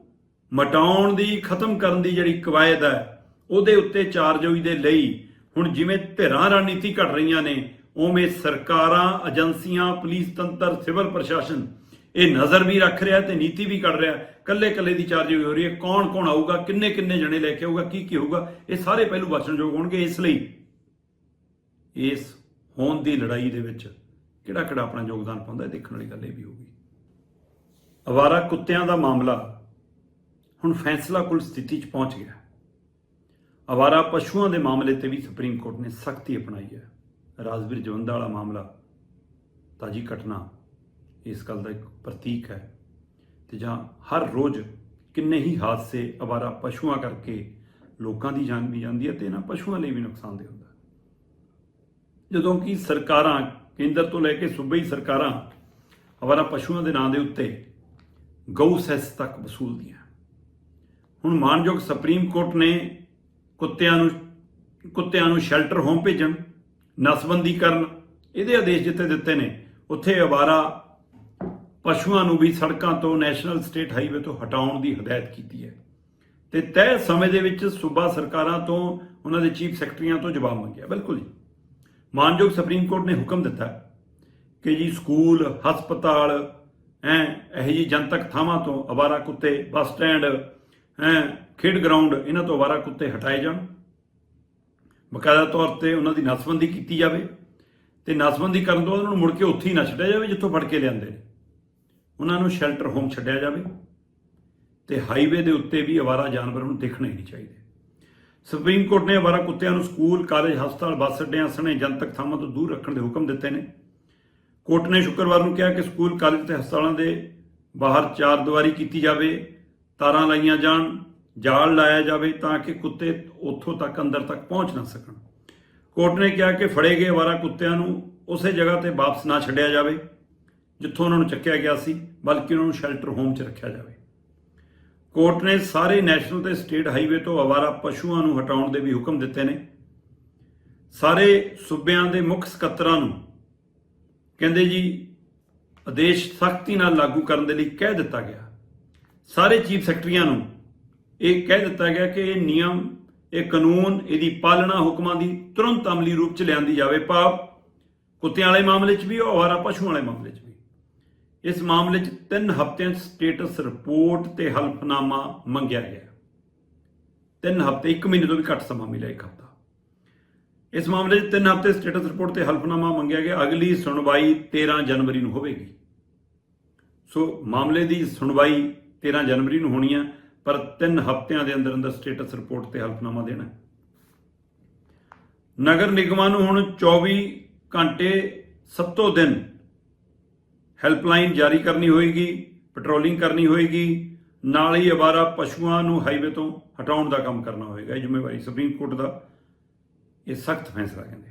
ਮਟਾਉਣ ਦੀ, ਖਤਮ ਕਰਨ ਦੀ ਜਿਹੜੀ ਕਵਾਇਦ ਹੈ, ਉਹਦੇ ਉੱਤੇ ਚਾਰਜੋਈ ਦੇ ਲਈ ਹੁਣ ਜਿਵੇਂ ਧਿਰਾਂ ਰਣਨੀਤੀ ਘੜ ਰਹੀਆਂ ਨੇ, ਉਵੇਂ ਸਰਕਾਰਾਂ, ਏਜੰਸੀਆਂ, ਪੁਲਿਸ, ਤੰਤਰ, ਸਿਵਲ ਪ੍ਰਸ਼ਾਸਨ ਇਹ ਨਜ਼ਰ ਵੀ ਰੱਖ ਰਿਹਾ ਤੇ ਨੀਤੀ ਵੀ ਕੱਢ ਰਿਹਾ। ਕੱਲੇ ਕੱਲੇ ਦੀ ਚਾਰਜੋਈ ਹੋ ਰਹੀ ਹੈ। ਕੌਣ ਕੌਣ ਆਊਗਾ? ਕਿੰਨੇ ਕਿੰਨੇ ਜਣੇ ਲੈ ਕੇ ਆਊਗਾ? ਕੀ ਕੀ ਹੋਊਗਾ? ਇਹ ਸਾਰੇ ਪਹਿਲੂ ਵਾਚਣਯੋਗ ਹੋਣਗੇ ਇਸ ਲਈ। ਇਸ ਹੋਣ ਦੀ ਲੜਾਈ ਦੇ ਵਿੱਚ ਕਿਹੜਾ ਕਿਹੜਾ ਆਪਣਾ ਯੋਗਦਾਨ ਪਾਉਂਦਾ, ਇਹ ਦੇਖਣ ਵਾਲੀ ਗੱਲ ਇਹ ਵੀ ਹੋਊਗੀ ਅਵਾਰਾ ਕੁੱਤਿਆਂ ਦਾ ਮਾਮਲਾ ਹੁਣ ਫੈਸਲਾ ਕੁਲ ਸਥਿਤੀ 'ਚ ਪਹੁੰਚ ਗਿਆ। ਅਵਾਰਾ ਪਸ਼ੂਆਂ ਦੇ ਮਾਮਲੇ ਤੇ ਵੀ ਸੁਪਰੀਮ ਕੋਰਟ ਨੇ ਸਖਤੀ ਅਪਣਾਈ ਹੈ। ਰਾਜਵੀਰ ਜਵੰਦਾ ਵਾਲਾ ਮਾਮਲਾ, ਤਾਜੀ ਘਟਨਾ ਇਸ ਗੱਲ ਦਾ ਇੱਕ ਪ੍ਰਤੀਕ ਹੈ ਤੇ ਜਾਂ ਹਰ ਰੋਜ਼ ਕਿੰਨੇ ਹੀ ਹਾਦਸੇ ਅਵਾਰਾ ਪਸ਼ੂਆਂ ਕਰਕੇ ਲੋਕਾਂ ਦੀ ਜਾਨ ਵੀ ਜਾਂਦੀ ਹੈ ਤੇ ਇਹਨਾਂ ਪਸ਼ੂਆਂ ਲਈ ਵੀ ਨੁਕਸਾਨਦੇਹ ਹੁੰਦਾ ਜਦੋਂ ਕਿ ਸਰਕਾਰਾਂ, ਕੇਂਦਰ ਤੋਂ ਲੈ ਕੇ ਸੂਬਈ ਸਰਕਾਰਾਂ ਅਵਾਰਾ ਪਸ਼ੂਆਂ ਦੇ ਨਾਂ ਦੇ ਉੱਤੇ ਗਊ ਸੈਸ ਤੱਕ ਵਸੂਲਦੀਆਂ। ਹੁਣ ਮਾਨਯੋਗ ਸੁਪਰੀਮ ਕੋਰਟ ਨੇ ਕੁੱਤਿਆਂ ਨੂੰ ਕੁੱਤਿਆਂ ਨੂੰ ਸ਼ੈਲਟਰ ਹੋਮ ਭੇਜਣ, ਨਸਬੰਦੀ ਕਰਨ, ਇਹਦੇ ਆਦੇਸ਼ ਜਿੱਥੇ ਦਿੱਤੇ ਨੇ, ਉੱਥੇ ਅਵਾਰਾ ਪਸ਼ੂਆਂ ਨੂੰ ਵੀ ਸੜਕਾਂ ਤੋਂ ਨੈਸ਼ਨਲ ਸਟੇਟ ਹਾਈਵੇ ਤੋਂ ਹਟਾਉਣ ਦੀ ਹਦਾਇਤ ਕੀਤੀ ਹੈ। ਤੇ ਤੈਅ ਸਮੇਂ ਦੇ ਵਿੱਚ ਸੂਬਾ ਸਰਕਾਰਾਂ ਤੋਂ ਉਹਨਾਂ ਦੇ ਚੀਫ ਸੈਕਟਰੀਆਂ ਤੋਂ ਜਵਾਬ ਮੰਗਿਆ। ਬਿਲਕੁਲ ਜੀ। ਮਾਨਯੋਗ ਸੁਪਰੀਮ ਕੋਰਟ ਨੇ ਹੁਕਮ ਦਿੱਤਾ ਕਿ ਜੀ ਸਕੂਲ, ਹਸਪਤਾਲ ਐ ਇਹੋ ਜੀ ਜਨਤਕ ਥਾਵਾਂ ਤੋਂ ਅਵਾਰਾ ਕੁੱਤੇ ਬੱਸ ਸਟੈਂਡ ਐ ਖੇਡ ਗਰਾਊਂਡ, ਇਹਨਾਂ ਤੋਂ ਅਵਾਰਾ ਕੁੱਤੇ ਹਟਾਏ ਜਾਣ। ਬਕਾਇਦਾ ਤੌਰ ਤੇ ਉਹਨਾਂ ਦੀ ਨਸਬੰਦੀ ਕੀਤੀ ਜਾਵੇ ਤੇ ਨਸਬੰਦੀ ਕਰਨ ਤੋਂ ਬਾਅਦ ਉਹਨਾਂ ਨੂੰ ਮੁੜ ਕੇ ਉੱਥੇ ਹੀ ਨਾ ਛੱਡਿਆ ਜਾਵੇ, ਜਿੱਥੋਂ ਫੜ ਕੇ ਲਿਆਂਦੇ ਨੇ। ਉਹਨਾਂ ਨੂੰ ਸ਼ੈਲਟਰ ਹੋਮ ਛੱਡਿਆ ਜਾਵੇ ਤੇ ਹਾਈਵੇ ਦੇ ਉੱਤੇ ਵੀ ਅਵਾਰਾ ਜਾਨਵਰ ਨੂੰ ਦੇਖਣੇ ਨਹੀਂ ਚਾਹੀਦੇ। ਸੁਪਰੀਮ ਕੋਰਟ ਨੇ ਅਵਾਰਾ ਕੁੱਤਿਆਂ ਨੂੰ ਸਕੂਲ, ਕਾਲਜ, ਹਸਪਤਾਲ, ਬੱਸ ਅੱਡਿਆਂ ਸਣੇ ਜਨਤਕ ਥਾਵਾਂ ਤੋਂ ਦੂਰ ਰੱਖਣ ਦੇ ਹੁਕਮ ਦਿੱਤੇ ਨੇ। ਕੋਰਟ ਨੇ ਸ਼ੁੱਕਰਵਾਰ ਨੂੰ ਕਿਹਾ ਕਿ ਸਕੂਲ, ਕਾਲਜ ਤੇ ਹਸਪਤਾਲਾਂ ਦੇ ਬਾਹਰ ਚਾਰ ਦੀਵਾਰੀ ਕੀਤੀ ਜਾਵੇ, ਤਾਰਾਂ ਲਾਈਆਂ ਜਾਣ, ਜਾਲ ਲਾਇਆ ਜਾਵੇ ਤਾਂ ਕਿ ਕੁੱਤੇ ਉੱਥੋਂ ਤੱਕ ਅੰਦਰ ਤੱਕ ਪਹੁੰਚ ਨਾ ਸਕਣ। ਕੋਰਟ ਨੇ ਕਿਹਾ ਕਿ ਫੜੇ ਗਏ ਅਵਾਰਾ ਕੁੱਤਿਆਂ ਨੂੰ ਉਸੇ ਜਗ੍ਹਾ ਤੇ ਵਾਪਸ ਨਾ ਛੱਡਿਆ ਜਾਵੇ, ਜਿੱਥੋਂ ਉਹਨਾਂ ਨੂੰ ਚੱਕਿਆ ਗਿਆ ਸੀ, ਬਲਕਿ ਉਹਨਾਂ ਨੂੰ ਸ਼ੈਲਟਰ ਹੋਮ 'ਚ ਰੱਖਿਆ ਜਾਵੇ। ਕੋਰਟ ਨੇ ਸਾਰੇ ਨੈਸ਼ਨਲ ਤੇ ਸਟੇਟ ਹਾਈਵੇ ਤੋਂ ਅਵਾਰਾ ਪਸ਼ੂਆਂ ਨੂੰ ਹਟਾਉਣ ਦੇ ਵੀ ਹੁਕਮ ਦਿੱਤੇ ਨੇ। ਸਾਰੇ ਸੂਬਿਆਂ ਦੇ ਮੁੱਖ ਸਕੱਤਰਾਂ ਨੂੰ ਕਹਿੰਦੇ ਜੀ, ਆਦੇਸ਼ ਸਖਤੀ ਨਾਲ ਲਾਗੂ ਕਰਨ ਦੇ ਲਈ ਕਹਿ ਦਿੱਤਾ ਗਿਆ। ਸਾਰੇ ਚੀਫ ਸੈਕਟਰੀਆਂ ਨੂੰ ਇਹ ਕਹਿ ਦਿੱਤਾ ਗਿਆ ਕਿ ਇਹ ਨਿਯਮ, ਇਹ ਕਾਨੂੰਨ, ਇਹਦੀ ਪਾਲਣਾ ਹੁਕਮਾਂ ਦੀ ਤੁਰੰਤ ਅਮਲੀ ਰੂਪ ਚ ਲਿਆਂਦੀ ਜਾਵੇ। ਭਾਵ ਕੁੱਤਿਆਂ ਵਾਲੇ ਮਾਮਲੇ 'ਚ ਵੀ ਔਰ ਅਵਾਰਾ ਪਸ਼ੂਆਂ ਵਾਲੇ ਮਾਮਲੇ 'ਚ ਵੀ। ਇਸ ਮਾਮਲੇ 'ਚ 3 ਹਫ਼ਤਿਆਂ 'ਚ ਸਟੇਟਸ ਰਿਪੋਰਟ ਤੇ ਹਲਫਨਾਮਾ ਮੰਗਿਆ ਗਿਆ। 3 ਹਫ਼ਤੇ 1 ਮਹੀਨੇ ਤੋਂ ਵੀ ਘੱਟ ਸਮਾਂ ਮਿਲਿਆ ਇੱਕ ਹਫ਼ਤਾ। ਇਸ ਮਾਮਲੇ 'ਚ 3 ਹਫ਼ਤੇ ਸਟੇਟਸ ਰਿਪੋਰਟ ਤੇ ਹਲਫਨਾਮਾ ਮੰਗਿਆ ਗਿਆ। ਅਗਲੀ ਸੁਣਵਾਈ 13 ਜਨਵਰੀ ਨੂੰ ਹੋਵੇਗੀ। ਸੋ ਮਾਮਲੇ ਦੀ ਸੁਣਵਾਈ 13 ਜਨਵਰੀ ਨੂੰ ਹੋਣੀ ਹੈ, ਪਰ 3 ਹਫ਼ਤਿਆਂ ਦੇ ਅੰਦਰ ਅੰਦਰ ਸਟੇਟਸ ਰਿਪੋਰਟ ਤੇ ਹਲਫਨਾਮਾ ਦੇਣਾ ਨਗਰ ਨਿਗਮਾਂ ਨੂੰ ਹੁਣ 24 ਘੰਟੇ ਸੱਤੋਂ ਦਿਨ ਹੈਲਪਲਾਈਨ ਜਾਰੀ ਕਰਨੀ ਹੋਏਗੀ, ਪੈਟਰੋਲਿੰਗ ਕਰਨੀ ਹੋਏਗੀ, ਨਾਲ ਹੀ ਅਵਾਰਾ ਪਸ਼ੂਆਂ ਨੂੰ ਹਾਈਵੇ ਤੋਂ ਹਟਾਉਣ ਦਾ ਕੰਮ ਕਰਨਾ ਹੋਏਗਾ। ਇਹ ਜ਼ਿੰਮੇਵਾਰੀ ਸੁਪਰੀਮ ਕੋਰਟ ਦਾ ਇਹ ਸਖਤ ਫੈਸਲਾ ਕਹਿੰਦੇ।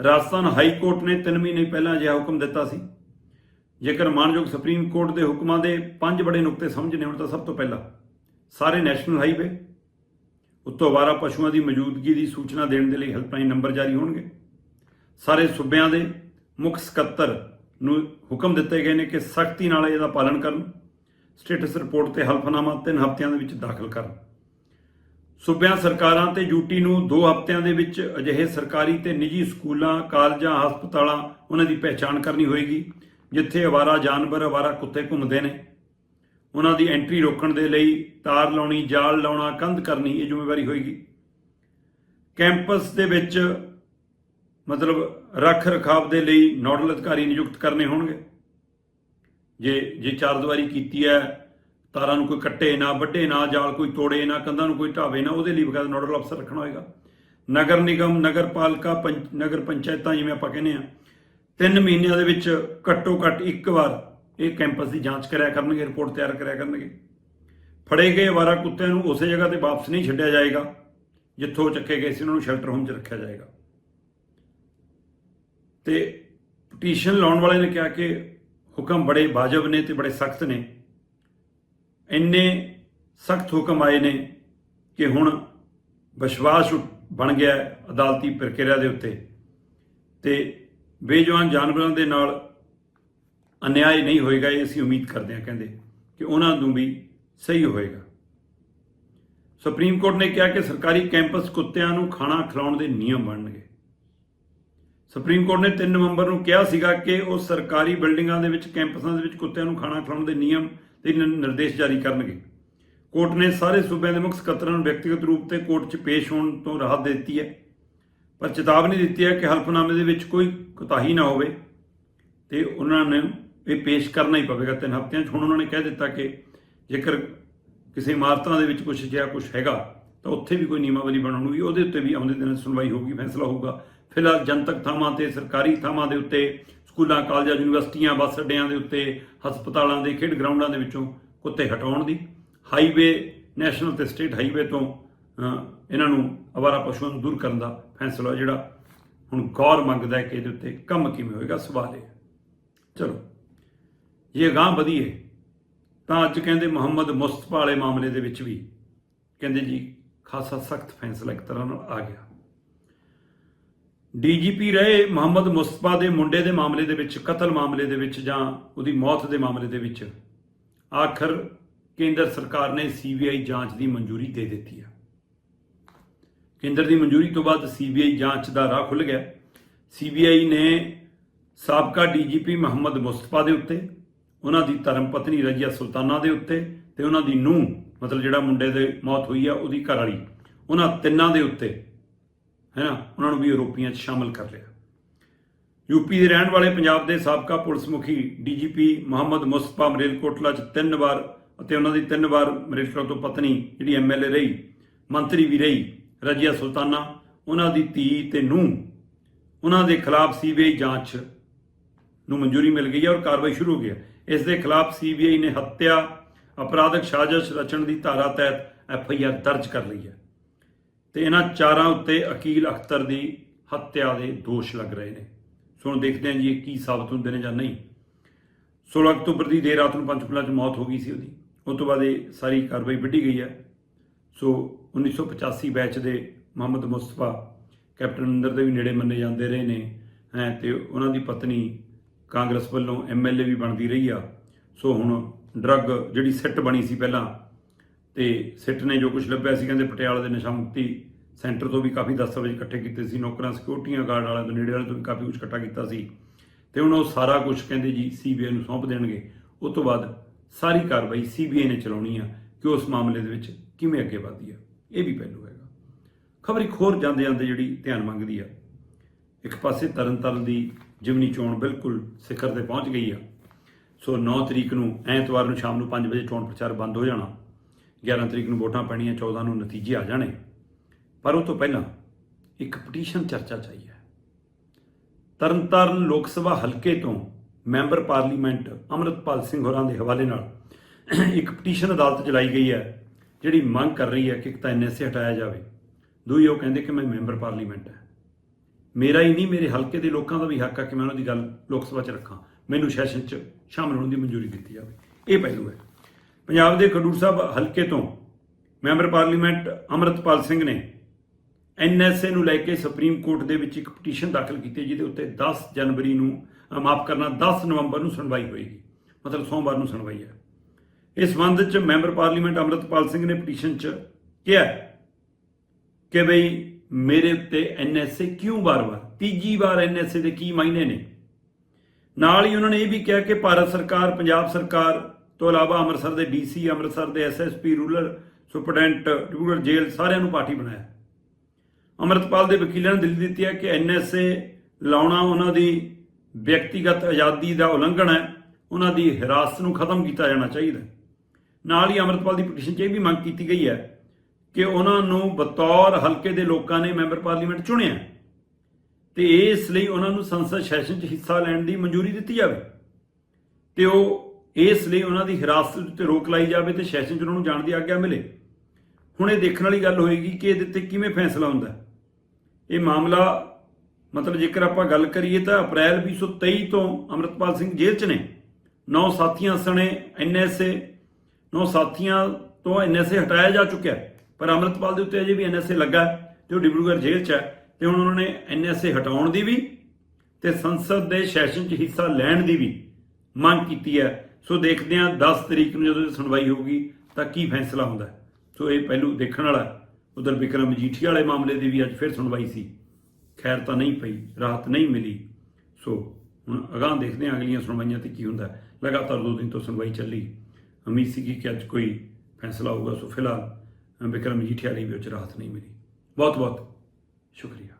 ਰਾਜਸਥਾਨ ਹਾਈ ਕੋਰਟ ਨੇ 3 ਮਹੀਨੇ ਪਹਿਲਾਂ ਅਜਿਹਾ ਹੁਕਮ ਦਿੱਤਾ ਸੀ। ਜੇਕਰ ਮਾਨਯੋਗ ਸੁਪਰੀਮ ਕੋਰਟ ਦੇ ਹੁਕਮਾਂ ਦੇ ਪੰਜ ਬੜੇ ਨੁਕਤੇ ਸਮਝਣੇ ਹੋਣ ਤਾਂ ਸਭ ਤੋਂ ਪਹਿਲਾਂ ਸਾਰੇ ਨੈਸ਼ਨਲ ਹਾਈਵੇ, ਉੱਤੋਂ ਅਵਾਰਾ ਪਸ਼ੂਆਂ ਦੀ ਮੌਜੂਦਗੀ ਦੀ ਸੂਚਨਾ ਦੇਣ ਦੇ ਲਈ ਹੈਲਪਲਾਈਨ ਨੰਬਰ ਜਾਰੀ ਹੋਣਗੇ। ਸਾਰੇ ਸੂਬਿਆਂ ਦੇ ਮੁੱਖ ਸਕੱਤਰ ਨੂੰ ਹੁਕਮ ਦਿੱਤੇ ਗਏ ਨੇ ਕਿ ਸਖਤੀ ਨਾਲ ਇਹਦਾ ਪਾਲਣ ਕਰਨ, ਸਟੇਟਸ ਰਿਪੋਰਟ ਤੇ ਹਲਫਨਾਮਾ 3 ਹਫ਼ਤਿਆਂ ਦੇ ਵਿੱਚ ਦਾਖਲ ਕਰਨ। ਸੂਬਿਆਂ ਸਰਕਾਰਾਂ ਤੇ ਯੂਟੀ ਨੂੰ 2 ਹਫ਼ਤਿਆਂ ਦੇ ਵਿੱਚ ਅਜਿਹੇ ਸਰਕਾਰੀ ਤੇ ਨਿੱਜੀ ਸਕੂਲਾਂ, ਕਾਲਜਾਂ, ਹਸਪਤਾਲਾਂ ਉਹਨਾਂ ਦੀ ਪਹਿਚਾਣ ਕਰਨੀ ਹੋਏਗੀ, ਜਿੱਥੇ ਅਵਾਰਾ ਜਾਨਵਰ, ਅਵਾਰਾ ਕੁੱਤੇ ਘੁੰਮਦੇ ਨੇ। ਉਹਨਾਂ ਦੀ ਐਂਟਰੀ ਰੋਕਣ ਦੇ ਲਈ ਤਾਰ ਲਾਉਣੀ, ਜਾਲ ਲਾਉਣਾ, ਕੰਧ ਕਰਨੀ ਇਹ ਜ਼ਿੰਮੇਵਾਰੀ ਹੋਏਗੀ। ਕੈਂਪਸ ਦੇ ਵਿੱਚ ਮਤਲਬ ਰੱਖ ਰਖਾਵ ਦੇ ਲਈ ਨੋਡਲ ਅਧਿਕਾਰੀ ਨਿਯੁਕਤ ਕਰਨੇ ਹੋਣਗੇ। ਜੇ ਜੇ ਚਾਰ ਦੀਵਾਰੀ ਕੀਤੀ ਹੈ ਤਾਰਾਂ ਨੂੰ ਕੋਈ ਕੱਟੇ ਨਾ ਵੱਡੇ ਨਾ, ਜਾਲ ਕੋਈ ਤੋੜੇ ਨਾ, ਕੰਧਾਂ ਨੂੰ ਕੋਈ ਢਾਵੇ ਨਾ, ਉਹਦੇ ਲਈ ਬਕਾਇਦਾ ਨੋਡਲ ਅਫਸਰ ਰੱਖਣਾ ਹੋਏਗਾ। ਨਗਰ ਨਿਗਮ, ਨਗਰ ਪਾਲਿਕਾ, ਪੰਚ- ਨਗਰ ਪੰਚਾਇਤਾਂ ਜਿਵੇਂ ਆਪਾਂ ਕਹਿੰਦੇ ਆ ਤਿੰਨ ਮਹੀਨਿਆਂ ਦੇ ਵਿੱਚ ਘੱਟੋ ਘੱਟ ਇੱਕ ਵਾਰ ਇਹ ਕੈਂਪਸ ਦੀ ਜਾਂਚ ਕਰਿਆ ਕਰਨਗੇ ਰਿਪੋਰਟ ਤਿਆਰ ਕਰਿਆ ਕਰਨਗੇ। ਫੜੇ ਗਏ ਵਾਰਾ ਕੁੱਤਿਆਂ ਨੂੰ ਉਸੇ ਜਗ੍ਹਾ ਤੇ ਵਾਪਸ ਨਹੀਂ ਛੱਡਿਆ ਜਾਏਗਾ, ਜਿੱਥੋਂ ਚੱਕੇ ਗਏ ਸੀ, ਉਹਨਾਂ ਨੂੰ ਸ਼ੈਲਟਰ ਹੋਮ 'ਚ ਰੱਖਿਆ ਜਾਏਗਾ। ਤੇ ਪਟੀਸ਼ਨ ਲਾਉਣ ਵਾਲੇ ਨੇ ਕਿਹਾ ਕਿ ਹੁਕਮ ਬੜੇ ਵਾਜਬ ਨੇ ਤੇ ਬੜੇ ਸਖਤ ਨੇ। ਇੰਨੇ ਸਖਤ ਹੁਕਮ ਆਏ ਨੇ ਕਿ ਹੁਣ ਵਿਸ਼ਵਾਸ ਬਣ ਗਿਆ ਅਦਾਲਤੀ ਪ੍ਰਕਿਰਿਆ ਦੇ ਉੱਤੇ। ਤੇ ਬੇਜਵਾਨ ਜਾਨਵਰਾਂ ਦੇ ਨਾਲ ਅਨਿਆਏ ਨਹੀਂ ਹੋਏਗਾ, ਇਹ ਅਸੀਂ ਉਮੀਦ ਕਰਦੇ ਹਾਂ, ਕਹਿੰਦੇ ਕਿ ਉਹਨਾਂ ਨੂੰ ਵੀ ਸਹੀ ਹੋਏਗਾ। ਸੁਪਰੀਮ ਕੋਰਟ ਨੇ ਕਿਹਾ ਕਿ ਸਰਕਾਰੀ ਕੈਂਪਸ ਕੁੱਤਿਆਂ ਨੂੰ ਖਾਣਾ ਖਿਲਾਉਣ ਦੇ ਨਿਯਮ ਬਣਨਗੇ। ਸੁਪਰੀਮ ਕੋਰਟ ਨੇ 3 ਨਵੰਬਰ ਨੂੰ ਕਿਹਾ ਸੀਗਾ ਕਿ ਉਹ ਸਰਕਾਰੀ ਬਿਲਡਿੰਗਾਂ ਦੇ ਵਿੱਚ, ਕੈਂਪਸਾਂ ਦੇ ਵਿੱਚ ਕੁੱਤਿਆਂ ਨੂੰ ਖਾਣਾ ਖਿਲਾਉਣ ਦੇ ਨਿਯਮ ਤੇ ਨ- ਨਿਰਦੇਸ਼ ਜਾਰੀ ਕਰਨਗੇ। ਕੋਰਟ ਨੇ ਸਾਰੇ ਸੂਬਿਆਂ ਦੇ ਮੁੱਖ ਸਕੱਤਰਾਂ ਨੂੰ ਵਿਅਕਤੀਗਤ ਰੂਪ ਤੇ ਕੋਰਟ 'ਚ ਪੇਸ਼ ਹੋਣ ਤੋਂ ਰਾਹਤ ਦੇ ਦਿੱਤੀ ਹੈ। ਪਰ ਚੇਤਾਵਨੀ ਦਿੱਤੀ ਹੈ ਕਿ ਹਲਫਨਾਮੇ ਦੇ ਵਿੱਚ ਕੋਈ ਕੁਤਾਹੀ ਨਾ ਹੋਵੇ ਤੇ ਉਹਨਾਂ ਨੇ ਇਹ ਪੇਸ਼ ਕਰਨਾ ਹੀ ਪਵੇਗਾ। ਤਿੰਨ ਹਫ਼ਤਿਆਂ 'ਚ ਹੁਣ ਉਹਨਾਂ ਨੇ ਕਹਿ ਦਿੱਤਾ ਕਿ ਜੇਕਰ ਕਿਸੇ ਇਮਾਰਤਾਂ ਦੇ ਵਿੱਚ ਕੁਝ ਜਿਹਾ ਕੁਝ ਹੈਗਾ, ਤਾਂ ਉੱਥੇ ਵੀ ਕੋਈ ਨਿਯਮਾਵਲੀ ਬਣਾਉਣੀ ਉਹਦੇ ਉੱਤੇ ਵੀ ਆਉਂਦੇ ਦਿਨ ਸੁਣਵਾਈ ਹੋਊਗੀ, ਫੈਸਲਾ ਹੋਊਗਾ। ਫਿਲਹਾਲ ਜਨਤਕ ਥਾਵਾਂ ਤੇ, ਸਰਕਾਰੀ ਥਾਵਾਂ ਦੇ ਉੱਤੇ ਸਕੂਲਾਂ, ਕਾਲਜਾਂ, ਯੂਨੀਵਰਸਿਟੀਆਂ, ਬੱਸ ਅੱਡਿਆਂ ਦੇ ਉੱਤੇ, ਹਸਪਤਾਲਾਂ ਦੇ, ਖੇਡ ਗਰਾਊਂਡਾਂ ਦੇ ਵਿੱਚੋਂ ਕੁੱਤੇ ਹਟਾਉਣ ਦੀ, ਹਾਈਵੇ, ਨੈਸ਼ਨਲ ਤੇ ਸਟੇਟ ਹਾਈਵੇ ਤੋਂ ਇਹਨਾਂ ਨੂੰ ਅਵਾਰਾ ਪਸ਼ੂਆਂ ਨੂੰ ਦੂਰ ਕਰਨ ਦਾ ਫੈਸਲਾ ਜਿਹੜਾ ਹੁਣ ਗੌਰ ਮੰਗਦਾ ਹੈ ਕਿ ਇਹਦੇ ਉੱਤੇ ਕੰਮ ਕਿਵੇਂ ਹੋਏਗਾ, ਸਵਾਲ ਇਹ ਹੈ। ਚਲੋ, ਜੇ ਅਗਾਂਹ ਵਧੀਏ, ਤਾਂ ਅੱਜ ਕਹਿੰਦੇ ਮੁਹੰਮਦ ਮੁਸਤਫਾ ਵਾਲੇ ਮਾਮਲੇ ਦੇ ਵਿੱਚ ਵੀ ਕਹਿੰਦੇ ਜੀ, ਖਾਸਾ ਸਖਤ ਫੈਸਲਾ ਇੱਕ ਤਰ੍ਹਾਂ ਨਾਲ ਆ ਗਿਆ ਡੀਜੀਪੀ ਰਹੇ ਮੁਹੰਮਦ ਮੁਸਤਫਾ ਦੇ ਮੁੰਡੇ ਦੇ ਮਾਮਲੇ ਦੇ ਵਿੱਚ, ਕਤਲ ਮਾਮਲੇ ਦੇ ਵਿੱਚ ਜਾਂ ਉਹਦੀ ਮੌਤ ਦੇ ਮਾਮਲੇ ਦੇ ਵਿੱਚ। ਆਖਰ ਕੇਂਦਰ ਸਰਕਾਰ ਨੇ ਸੀਬੀਆਈ ਜਾਂਚ ਦੀ ਮਨਜ਼ੂਰੀ ਦੇ ਦਿੱਤੀ ਹੈ ਕੇਂਦਰ ਦੀ ਮਨਜ਼ੂਰੀ ਤੋਂ ਬਾਅਦ ਸੀਬੀਆਈ ਜਾਂਚ ਦਾ ਰਾਹ ਖੁੱਲ ਗਿਆ। ਸੀਬੀਆਈ ਨੇ ਸਾਬਕਾ ਡੀਜੀਪੀ ਮੁਹੰਮਦ ਮੁਸਤਫਾ ਦੇ ਉੱਤੇ, ਉਹਨਾਂ ਦੀ ਧਰਮ ਪਤਨੀ ਰਜੀਆ ਸੁਲਤਾਨਾ ਦੇ ਉੱਤੇ ਤੇ ਉਹਨਾਂ ਦੀ ਨੂੰਹ, ਮਤਲਬ ਜਿਹੜਾ ਮੁੰਡੇ ਦੇ ਮੌਤ ਹੋਈ ਆ, ਉਹਦੀ ਘਰ ਵਾਲੀ ਉਹਨਾਂ ਤਿੰਨਾਂ ਦੇ ਉੱਤੇ ਹੈ ਨਾ? ਉਹਨਾਂ ਨੂੰ ਵੀ ਆਰੋਪੀਆਂ 'ਚ ਸ਼ਾਮਲ ਕਰ ਲਿਆ। ਯੂਪੀ ਦੇ ਰਹਿਣ ਵਾਲੇ ਪੰਜਾਬ ਦੇ ਸਾਬਕਾ ਪੁਲਿਸ ਮੁਖੀ ਡੀਜੀਪੀ ਮੁਹੰਮਦ ਮੁਸਤਫਾ ਮਰੇਲਕੋਟਲਾ 'ਚ ਤਿੰਨ ਵਾਰ ਅਤੇ ਉਹਨਾਂ ਦੀ ਤਿੰਨ ਵਾਰ ਮਰੇਲਕੋਟਲਾ ਤੋਂ ਪਤਨੀ ਜਿਹੜੀ ਐਮਐਲਏ ਰਹੀ, ਮੰਤਰੀ ਵੀ ਰਹੀ, ਰਜੀਆ ਸੁਲਤਾਨਾ, ਉਹਨਾਂ ਦੀ ਧੀ ਤੇ ਨੂੰਹ, ਉਹਨਾਂ ਦੇ ਖਿਲਾਫ ਸੀਬੀਆਈ ਜਾਂਚ ਨੂੰ ਮਨਜ਼ੂਰੀ ਮਿਲ ਗਈ ਹੈ ਔਰ ਕਾਰਵਾਈ ਸ਼ੁਰੂ ਹੋ ਗਈ ਹੈ। ਇਸ ਦੇ ਖਿਲਾਫ ਸੀਬੀਆਈ ਨੇ ਹੱਤਿਆ ਅਪਰਾਧਕ ਸਾਜ਼ਿਸ਼ ਰਚਣ ਦੀ ਧਾਰਾ ਤਹਿਤ ਐਫ ਆਈ ਆਰ ਦਰਜ ਕਰ ਲਈ ਹੈ। ਤੇ ਇਹਨਾਂ ਚਾਰਾਂ ਉੱਤੇ ਅਕੀਲ ਅਖਤਰ ਦੀ ਹੱਤਿਆ ਦੇ ਦੋਸ਼ ਲੱਗ ਰਹੇ ਨੇ। ਸੋ ਹੁਣ ਦੇਖਦੇ ਹਾਂ ਜੀ ਇਹ ਕੀ ਸਾਬਤ ਹੁੰਦੇ ਨੇ ਜਾਂ ਨਹੀਂ। 16 ਅਕਤੂਬਰ ਦੀ ਦੇਰ ਰਾਤ ਨੂੰ ਪੰਚਕੁਲਾ 'ਚ ਮੌਤ ਹੋ ਗਈ ਸੀ ਉਹਦੀ। ਉਸ ਤੋਂ ਬਾਅਦ ਇਹ ਸਾਰੀ ਕਾਰਵਾਈ ਵਿੱਢੀ ਗਈ ਹੈ। ਸੋ 1985 ਬੈਚ ਦੇ ਮੁਹੰਮਦ ਮੁਸਤਫਾ, ਕੈਪਟਨ ਅਮਰਿੰਦਰ ਦੇ ਵੀ ਨੇੜੇ ਮੰਨੇ ਜਾਂਦੇ ਰਹੇ ਨੇ। ਹੈ, ਤੇ ਉਹਨਾਂ ਦੀ ਪਤਨੀ ਕਾਂਗਰਸ ਵੱਲੋਂ ਐਮਐਲਏ ਵੀ ਬਣਦੀ ਰਹੀ ਆ। ਸੋ ਹੁਣ ਡਰੱਗ ਜਿਹੜੀ ਸੈੱਟ ਬਣੀ ਸੀ ਪਹਿਲਾਂ ਤੇ ਸਿੱਟ ਨੇ ਜੋ ਕੁਝ ਲੱਭਿਆ ਸੀ, ਕਹਿੰਦੇ ਪਟਿਆਲਾ ਦੇ ਨਸ਼ਾ ਮੁਕਤੀ ਸੈਂਟਰ ਤੋਂ ਵੀ ਕਾਫੀ ਦਸਤਾਵੇਜ਼ ਇਕੱਠੇ ਕੀਤੇ ਸੀ, ਨੌਕਰਾਂ, ਸਿਕਿਉਰਟੀਆਂ ਗਾਰਡ ਵਾਲਿਆਂ ਤੋਂ, ਨੇੜੇ ਵਾਲਿਆਂ ਤੋਂ ਵੀ ਕਾਫੀ ਕੁਝ ਇਕੱਠਾ ਕੀਤਾ ਸੀ। ਤੇ ਹੁਣ ਉਹ ਸਾਰਾ ਕੁਝ ਕਹਿੰਦੇ ਜੀ ਸੀਬੀਆਈ ਨੂੰ ਸੌਂਪ ਦੇਣਗੇ। ਉਸ ਤੋਂ ਬਾਅਦ ਸਾਰੀ ਕਾਰਵਾਈ ਸੀਬੀਆਈ ਨੇ ਚਲਾਉਣੀ ਆ ਕਿ ਉਸ ਮਾਮਲੇ ਦੇ ਵਿੱਚ ਕਿਵੇਂ ਅੱਗੇ ਵਧਦੀ ਆ, ਇਹ ਵੀ ਪਹਿਲੂ ਹੈਗਾ। ਖਬਰ ਇੱਕ ਹੋਰ ਜਾਂਦੇ ਜਾਂਦੇ ਜਿਹੜੀ ਧਿਆਨ ਮੰਗਦੀ ਆ, ਇੱਕ ਪਾਸੇ ਤਰਨਤਾਰਨ ਦੀ ਜਿਮਨੀ ਚੋਣ ਬਿਲਕੁਲ ਸਿਖਰ ਤੇ ਪਹੁੰਚ ਗਈ ਆ। ਸੋ 9 ਤਰੀਕ ਨੂੰ ਐਤਵਾਰ ਨੂੰ ਸ਼ਾਮ ਨੂੰ 5 ਵਜੇ ਚੋਣ ਪ੍ਰਚਾਰ ਬੰਦ ਹੋ ਜਾਣਾ। 11 ਤਰੀਕ ਨੂੰ ਵੋਟਾਂ ਪੈਣੀਆਂ 14 ਨੂੰ ਨਤੀਜੇ ਆ ਜਾਣੇ। ਪਰ ਉਹ ਤੋਂ ਪਹਿਲਾਂ ਇੱਕ ਪਟੀਸ਼ਨ ਚਰਚਾ ਚਾਹੀਏ ਤਰਨਤਾਰਨ ਲੋਕ ਸਭਾ ਹਲਕੇ ਤੋਂ ਮੈਂਬਰ ਪਾਰਲੀਮੈਂਟ ਅਮਰਤਪਾਲ ਸਿੰਘ ਹੋਰਾਂ ਦੇ ਹਵਾਲੇ ਨਾਲ ਇੱਕ ਪਟੀਸ਼ਨ ਅਦਾਲਤ ਚਲਾਈ ਗਈ ਹੈ, ਜਿਹੜੀ ਮੰਗ ਕਰ ਰਹੀ ਹੈ ਕਿ ਇੱਕ ਤਾਂ ਐਨਐਸਏ ਹਟਾਇਆ ਜਾਵੇ। ਦੂਈ ਉਹ ਕਹਿੰਦੇ ਕਿ ਮੈਂ ਮੈਂਬਰ ਪਾਰਲੀਮੈਂਟ ਹੈ। ਮੇਰਾ ਹੀ ਨਹੀਂ, ਮੇਰੇ ਹਲਕੇ ਦੇ ਲੋਕਾਂ ਦਾ ਵੀ ਹੱਕ ਹੈ ਕਿ ਮੈਂ ਉਹਨਾਂ ਦੀ ਗੱਲ ਲੋਕ ਸਭਾ 'ਚ ਰੱਖਾਂ। ਮੈਨੂੰ ਸੈਸ਼ਨ 'ਚ ਸ਼ਾਮਲ ਹੋਣ ਦੀ ਮਨਜ਼ੂਰੀ ਦਿੱਤੀ ਜਾਵੇ। ਇਹ ਪਹਿਲੂ ਹੈ। ਪੰਜਾਬ ਦੇ ਖਡੂਰ ਸਾਹਿਬ ਹਲਕੇ ਤੋਂ ਮੈਂਬਰ ਪਾਰਲੀਮੈਂਟ ਅਮਰਤਪਾਲ ਸਿੰਘ ਨੇ ਐਨਐਸਏ ਨੂੰ ਲੈ ਕੇ ਸੁਪਰੀਮ ਕੋਰਟ ਦੇ ਵਿੱਚ ਇੱਕ ਪਟੀਸ਼ਨ ਦਾਖਲ ਕੀਤੀ, ਜਿਹਦੇ ਉੱਤੇ 10 ਜਨਵਰੀ ਨੂੰ ਮਾਫ ਕਰਨਾ 10 ਨਵੰਬਰ ਨੂੰ ਸੁਣਵਾਈ ਹੋਏਗੀ। ਮਤਲਬ ਸੋਮਵਾਰ ਨੂੰ ਸੁਣਵਾਈ ਹੈ। ਇਸ ਸੰਬੰਧ 'ਚ ਮੈਂਬਰ ਪਾਰਲੀਮੈਂਟ ਅਮਰਤਪਾਲ ਸਿੰਘ ਨੇ ਪਟੀਸ਼ਨ 'ਚ ਕਿਹਾ ਕਿ ਬਈ ਮੇਰੇ ਉੱਤੇ ਐਨਐਸਏ ਕਿਉਂ ਵਾਰ-ਵਾਰ, ਤੀਜੀ ਵਾਰ ਐਨਐਸਏ ਦੇ ਕੀ ਮਾਇਨੇ ਨੇ? ਨਾਲ ਹੀ ਉਹਨਾਂ ਨੇ ਇਹ ਵੀ ਕਿਹਾ ਕਿ ਭਾਰਤ ਸਰਕਾਰ, ਪੰਜਾਬ ਸਰਕਾਰ ਤੋਂ ਇਲਾਵਾ ਅੰਮ੍ਰਿਤਸਰ ਦੇ ਡੀਸੀ ਅੰਮ੍ਰਿਤਸਰ ਦੇ SSP rural superintendent, rural jail ਸਾਰਿਆਂ ਨੂੰ ਪਾਰਟੀ ਬਣਾਇਆ। ਅਮਰਤਪਾਲ ਦੇ ਵਕੀਲਾਂ ਨੇ ਦਿੱਲੀ ਦਿੱਤੀ ਹੈ ਕਿ ਐਨਐਸਏ ਲਾਉਣਾ ਉਹਨਾਂ ਦੀ ਵਿਅਕਤੀਗਤ ਆਜ਼ਾਦੀ ਦਾ ਉਲੰਘਣ ਹੈ। ਉਹਨਾਂ ਦੀ ਹਿਰਾਸਤ ਨੂੰ ਖਤਮ ਕੀਤਾ ਜਾਣਾ ਚਾਹੀਦਾ ਨਾਲ ਹੀ ਅਮਰਤਪਾਲ ਦੀ ਪਟੀਸ਼ਨ 'ਚ ਇਹ ਵੀ ਮੰਗ ਕੀਤੀ ਗਈ ਹੈ ਕਿ ਉਹਨਾਂ ਨੂੰ ਬਤੌਰ ਹਲਕੇ ਦੇ ਲੋਕਾਂ ਨੇ ਮੈਂਬਰ ਪਾਰਲੀਮੈਂਟ ਚੁਣਿਆ ਤੇ ਇਸ ਲਈ ਉਹਨਾਂ ਨੂੰ ਸੰਸਦ ਸੈਸ਼ਨ 'ਚ ਹਿੱਸਾ ਲੈਣ ਦੀ ਮਨਜ਼ੂਰੀ ਦਿੱਤੀ ਜਾਵੇ। ਤੇ ਉਹ ਇਸ ਲਈ ਉਹਨਾਂ ਦੀ ਹਿਰਾਸਤ ਉੱਤੇ ਰੋਕ ਲਾਈ ਜਾਵੇ ਤੇ ਸੈਸ਼ਨ 'ਚ ਉਹਨਾਂ ਨੂੰ ਜਾਣ ਦੀ ਆਗਿਆ ਮਿਲੇ। ਹੁਣ ਇਹ ਦੇਖਣ ਵਾਲੀ ਗੱਲ ਹੋਏਗੀ ਕਿ ਇਹਦੇ ਤੇ ਕਿਵੇਂ ਫੈਸਲਾ ਹੁੰਦਾ ਇਹ ਮਾਮਲਾ, ਮਤਲਬ ਜੇਕਰ ਆਪਾਂ ਗੱਲ ਕਰੀਏ ਤਾਂ ਅਪ੍ਰੈਲ 2023 ਤੋਂ ਅਮਰਤਪਾਲ ਸਿੰਘ ਜੇਲ੍ਹ 'ਚ ਨੇ। ਨੌ ਸਾਥੀਆਂ ਸਣੇ ਐਨਐਸਏ, ਨੌ ਸਾਥੀਆਂ ਤੋਂ ਐਨਐਸਏ ਹਟਾਇਆ ਜਾ ਚੁੱਕਿਆ ਪਰ ਅਮਰਤਪਾਲ ਦੇ ਉੱਤੇ ਅਜੇ ਵੀ ਐਨਐਸਏ ਲੱਗਾ ਹੈ ਉਹ ਡਿਬਰੂਗੜ੍ਹ ਜੇਲ੍ਹ 'ਚ ਹੈ ਤੇ ਹੁਣ ਉਹਨਾਂ ਨੇ ਐਨਐਸਏ ਹਟਾਉਣ ਦੀ ਵੀ ਤੇ ਸੰਸਦ ਦੇ ਸੈਸ਼ਨ 'ਚ ਹਿੱਸਾ ਲੈਣ ਦੀ ਵੀ ਮੰਗ ਕੀਤੀ ਹੈ। ਸੋ ਦੇਖਦੇ ਹਾਂ 10 ਤਰੀਕ ਨੂੰ ਜਦੋਂ ਇਹ ਸੁਣਵਾਈ ਹੋਊਗੀ ਤਾਂ ਕੀ ਫੈਸਲਾ ਹੁੰਦਾ ਸੋ ਇਹ ਪਹਿਲੂ ਦੇਖਣ ਵਾਲਾ ਉਧਰ ਵਿਕਰਮ ਮਜੀਠੀਆ ਵਾਲੇ ਮਾਮਲੇ ਦੀ ਵੀ ਅੱਜ ਫਿਰ ਸੁਣਵਾਈ ਸੀ। ਖੈਰ ਤਾਂ ਨਹੀਂ ਪਈ ਰਾਹਤ ਨਹੀਂ ਮਿਲੀ। ਸੋ ਹੁਣ ਅਗਾਂਹ ਦੇਖਦੇ ਹਾਂ ਅਗਲੀਆਂ ਸੁਣਵਾਈਆਂ ਤੇ ਕੀ ਹੁੰਦਾ ਲਗਾਤਾਰ ਦੋ ਦਿਨ ਤੋਂ ਸੁਣਵਾਈ ਚੱਲੀ। ਉਮੀਦ ਸੀ ਕਿ ਅੱਜ ਕੋਈ ਫੈਸਲਾ ਹੋਊਗਾ। ਸੋ ਫਿਲਹਾਲ ਅ, ਵਿਕਰਮ ਮਜੀਠੀਆ ਵਾਲੇ ਵੀ ਉਹ 'ਚ ਰਾਹਤ ਨਹੀਂ ਮਿਲੀ। ਬਹੁਤ ਬਹੁਤ ਸ਼ੁਕਰੀਆ।